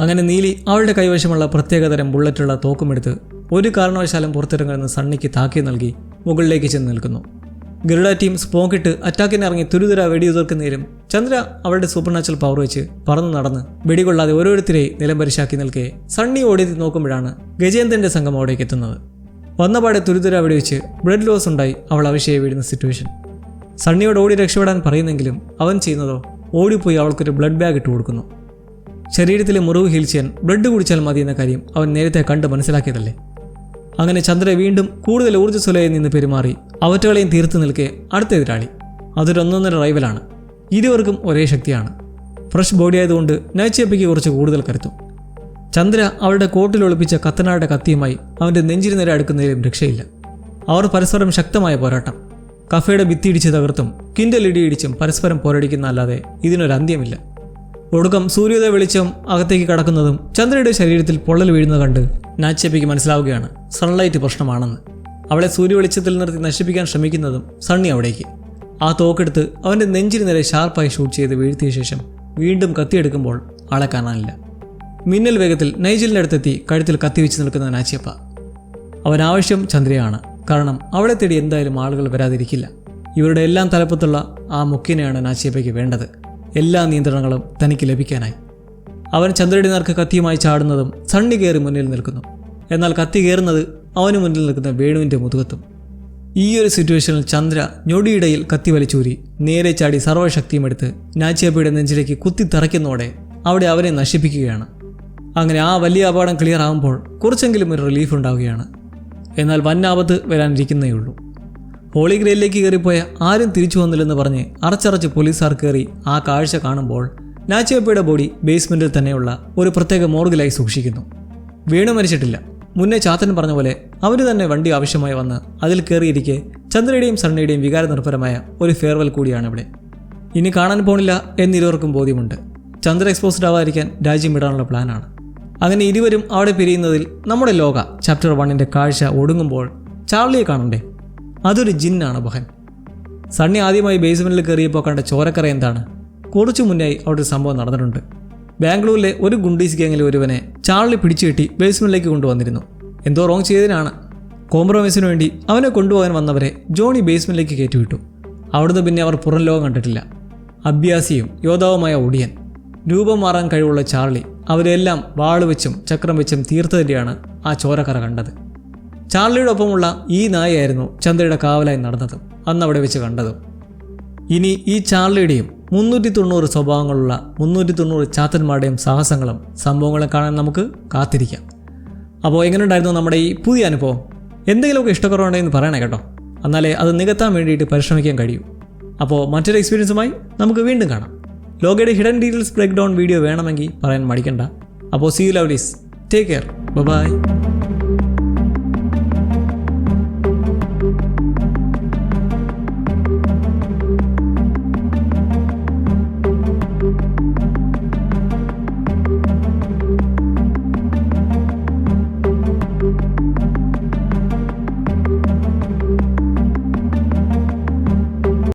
അങ്ങനെ നീലി അവളുടെ കൈവശമുള്ള പ്രത്യേകതരം ബുള്ളറ്റുള്ള തോക്കുമെടുത്ത് ഒരു കാരണവശാലും പുറത്തിറങ്ങുന്ന സണ്ണിക്ക് താക്കി നൽകി മുകളിലേക്ക് ചെന്ന് നിൽക്കുന്നു. ഗരുഡ ടീം സ്പോക്കിട്ട് അറ്റാക്കിനിറങ്ങി തുരുതുര വെടിയുതിർക്കുന്നേരും ചന്ദ്ര അവളുടെ സൂപ്പർ നാച്ചുറൽ പവർ വെച്ച് പറന്നു നടന്ന് വെടികൊള്ളാതെ ഓരോരുത്തരെയും നിലംപരിശാക്കി നിൽക്കെ സണ്ണി ഓടി നോക്കുമ്പോഴാണ് ഗജേന്ദ്രന്റെ സംഘം അവിടേക്ക് എത്തുന്നത്. വന്നപാടെ തുരിതുര അവിടെ വെടിവെച്ച് ബ്ലഡ് ലോസ് ഉണ്ടായി അവൾ അവശയെ വീഴുന്ന സിറ്റുവേഷൻ സണ്ണിയോട് ഓടി രക്ഷപ്പെടാൻ പറയുന്നെങ്കിലും അവൻ ചെയ്യുന്നതോ ഓടിപ്പോയി അവൾക്കൊരു ബ്ലഡ് ബാഗ് ഇട്ട് കൊടുക്കുന്നു. ശരീരത്തിലെ മുറിവ് ഹീൽ ചെയ്യാൻ ബ്ലഡ് കുടിച്ചാൽ മതി എന്ന കാര്യം അവൻ നേരത്തെ കണ്ട് മനസ്സിലാക്കിയതല്ലേ? അങ്ങനെ ചന്ദ്ര വീണ്ടും കൂടുതൽ ഊർജസ്വലയിൽ നിന്ന് പെരുമാറി അവറ്റകളെയും തീർത്തു നിൽക്കെ അടുത്ത എതിരാളി. അതൊരു ഒന്നൊന്നര റൈവലാണ് ഇരുവർക്കും ഒരേ ശക്തിയാണ്. ഫ്രഷ് ബോഡി ആയതുകൊണ്ട് നൈച്ചേപ്പയ്ക്ക് കുറച്ച് കൂടുതൽ കരുത്തും. ചന്ദ്ര അവളുടെ കോട്ടിൽ ഒളിപ്പിച്ച കത്തനാരുടെ കത്തിയുമായി അവന്റെ നെഞ്ചിന് നേരെ അടുക്കുന്നതിലും രക്ഷയില്ല. അവർ പരസ്പരം ശക്തമായ പോരാട്ടം. കഫയുടെ ഭിത്തിയിടിച്ച് തകർത്തും കിൻഡൽ ഇടിയിടിച്ചും പരസ്പരം പോരടിക്കുന്ന അല്ലാതെ ഇതിനൊരു അന്ത്യമില്ല. ഒടുക്കം സൂര്യോദയ വെളിച്ചം അകത്തേക്ക് കടക്കുന്നതും ചന്ദ്രയുടെ ശരീരത്തിൽ പൊള്ളൽ വീഴുന്നത് കണ്ട് നാച്ചപ്പിക്ക് മനസ്സിലാവുകയാണ് സൺലൈറ്റ് പ്രശ്നമാണെന്ന്. അവളെ സൂര്യ വെളിച്ചത്തിൽ നിർത്തി നശിപ്പിക്കാൻ ശ്രമിക്കുന്നതും സണ്ണി അവിടേക്ക്. ആ തോക്കെടുത്ത് അവന്റെ നെഞ്ചിന് നേരെ ഷാർപ്പായി ഷൂട്ട് ചെയ്ത് വീഴ്ത്തിയ ശേഷം വീണ്ടും കത്തിയെടുക്കുമ്പോൾ ആളെ കാണാനില്ല. മിന്നൽ വേഗത്തിൽ നൈജലിന്റെ അടുത്തെത്തി കഴുത്തിൽ കത്തിവെച്ച് നിൽക്കുന്ന നാച്ചിയപ്പ. അവൻ ആവശ്യം ചന്ദ്രയാണ്. കാരണം അവളെ തേടി എന്തായാലും ആളുകൾ വരാതിരിക്കില്ല. ഇവരുടെ എല്ലാം തലപ്പത്തുള്ള ആ മുക്കിനെയാണ് നാച്ചിയപ്പയ്ക്ക് വേണ്ടത്. എല്ലാ നിയന്ത്രണങ്ങളും തനിക്ക് ലഭിക്കാനായി. അവൻ ചന്ദ്രയുടെ നേർക്ക് കത്തിയുമായി ചാടുന്നതും സണ്ണി കയറി മുന്നിൽ നിൽക്കുന്നു. എന്നാൽ കത്തി കയറുന്നത് അവന് മുന്നിൽ നിൽക്കുന്ന വേണുവിന്റെ മുതുകത്തും. ഈ ഒരു സിറ്റുവേഷനിൽ ചന്ദ്ര ഞൊടിയിടയിൽ കത്തി വലിച്ചൂരി. നേരെ ചാടി സർവശക്തിയും എടുത്ത് നാച്ചിയപ്പയുടെ നെഞ്ചിലേക്ക് കുത്തി തറയ്ക്കുന്നതോടെ അവിടെ അവനെ നശിപ്പിക്കുകയാണ്. അങ്ങനെ ആ വലിയ അപകടം ക്ലിയർ ആകുമ്പോൾ കുറച്ചെങ്കിലും ഒരു റിലീഫ് ഉണ്ടാവുകയാണ്. എന്നാൽ വൻ ആപത്ത് വരാനിരിക്കുന്നേ ഉള്ളൂ. ഹോളി ഗ്രേലിലേക്ക് കയറിപ്പോയ ആരും തിരിച്ചു വന്നില്ലെന്ന് പറഞ്ഞ് അറച്ചറച്ച് പോലീസുകാർ കയറി ആ കാഴ്ച കാണുമ്പോൾ നാച്ചിയപ്പയുടെ ബോഡി ബേസ്മെന്റിൽ തന്നെയുള്ള ഒരു പ്രത്യേക മോർഗിലായി സൂക്ഷിക്കുന്നു. വീണു മരിച്ചിട്ടില്ല. മുന്നേ ചാത്തൻ പറഞ്ഞ പോലെ അവന് തന്നെ വണ്ടി ആവശ്യമായി വന്ന് അതിൽ കയറിയിരിക്കെ ചന്ദ്രയുടെയും സണ്ണയുടെയും വികാര നിർഭരമായ ഒരു ഫെയർവെൽ കൂടിയാണ് ഇവിടെ ഇനി കാണാൻ പോണില്ല എന്നിരുവർക്കും ബോധ്യമുണ്ട്. ചന്ദ്ര എക്സ്പോസ്ഡ് ആവാതിരിക്കാൻ രാജ്യം വിടാനുള്ള പ്ലാനാണ്. അങ്ങനെ ഇരുവരും അവിടെ പിരിയുന്നതിൽ നമ്മുടെ ലോക ചാപ്റ്റർ വണ്ണിന്റെ കാഴ്ച ഒടുങ്ങുമ്പോൾ ചാർലിയെ കാണണ്ടേ? അതൊരു ജിന്നാണ് ബഹൻ. സണ്ണി ആദ്യമായി ബേസ്മെന്റിൽ കയറിയപ്പോൾ കണ്ട ചോരക്കറ എന്താണ്? കുറച്ചു മുന്നായി അവിടെ സംഭവം നടന്നിട്ടുണ്ട്. ബാംഗ്ലൂരിലെ ഒരു ഗുണ്ടീസ് ഗ്യാങ്ങിലെ ഒരുവനെ ചാർളി പിടിച്ചു കെട്ടി ബേസ്മെന്റിലേക്ക് കൊണ്ടുവന്നിരുന്നു. എന്തോ റോങ് ചെയ്തതിനാണ്. കോംപ്രമൈസിന് വേണ്ടി അവനെ കൊണ്ടുപോകാൻ വന്നവരെ ജോണി ബേസ്മെന്റിലേക്ക് കയറ്റിവിട്ടു. അവിടുന്ന് പിന്നെ അവർ പുറം ലോകം കണ്ടിട്ടില്ല. അഭ്യാസിയും യോദ്ധാവുമായ ഒടിയൻ. രൂപം മാറാൻ കഴിവുള്ള ചാർളി അവരെല്ലാം വാൾ വെച്ചും ചക്രം വെച്ചും തീർത്തതിന്റെയാണ് ആ ചോരക്കറ കണ്ടത്. ചാർലിയുടെ ഒപ്പമുള്ള ഈ നായയായിരുന്നു ചന്ദ്രയുടെ കാവലായി നടന്നതും. അന്ന് അവിടെ വെച്ച് കണ്ടതും. ഇനി ഈ ചാർലിയുടെയും മുന്നൂറ്റി തൊണ്ണൂറ് സ്വഭാവങ്ങളുള്ള മുന്നൂറ്റി തൊണ്ണൂറ് ചാത്തന്മാരുടെയും സാഹസങ്ങളും സംഭവങ്ങളും കാണാൻ നമുക്ക് കാത്തിരിക്കാം. അപ്പോൾ എങ്ങനെ ഉണ്ടായിരുന്നു നമ്മുടെ ഈ പുതിയ അനുഭവം? എന്തെങ്കിലുമൊക്കെ ഇഷ്ടക്കുറവുണ്ടെന്ന് പറയണേ കേട്ടോ. എന്നാലേ അത് നികത്താൻ വേണ്ടിയിട്ട് പരിശ്രമിക്കാൻ കഴിയൂ. അപ്പോൾ മറ്റൊരു എക്സ്പീരിയൻസുമായി നമുക്ക് വീണ്ടും കാണാം. ലോകയുടെ hidden details break down video വേണമെങ്കിൽ പറയാൻ മടിക്കണ്ട. അപ്പോൾ see lovelies take care bye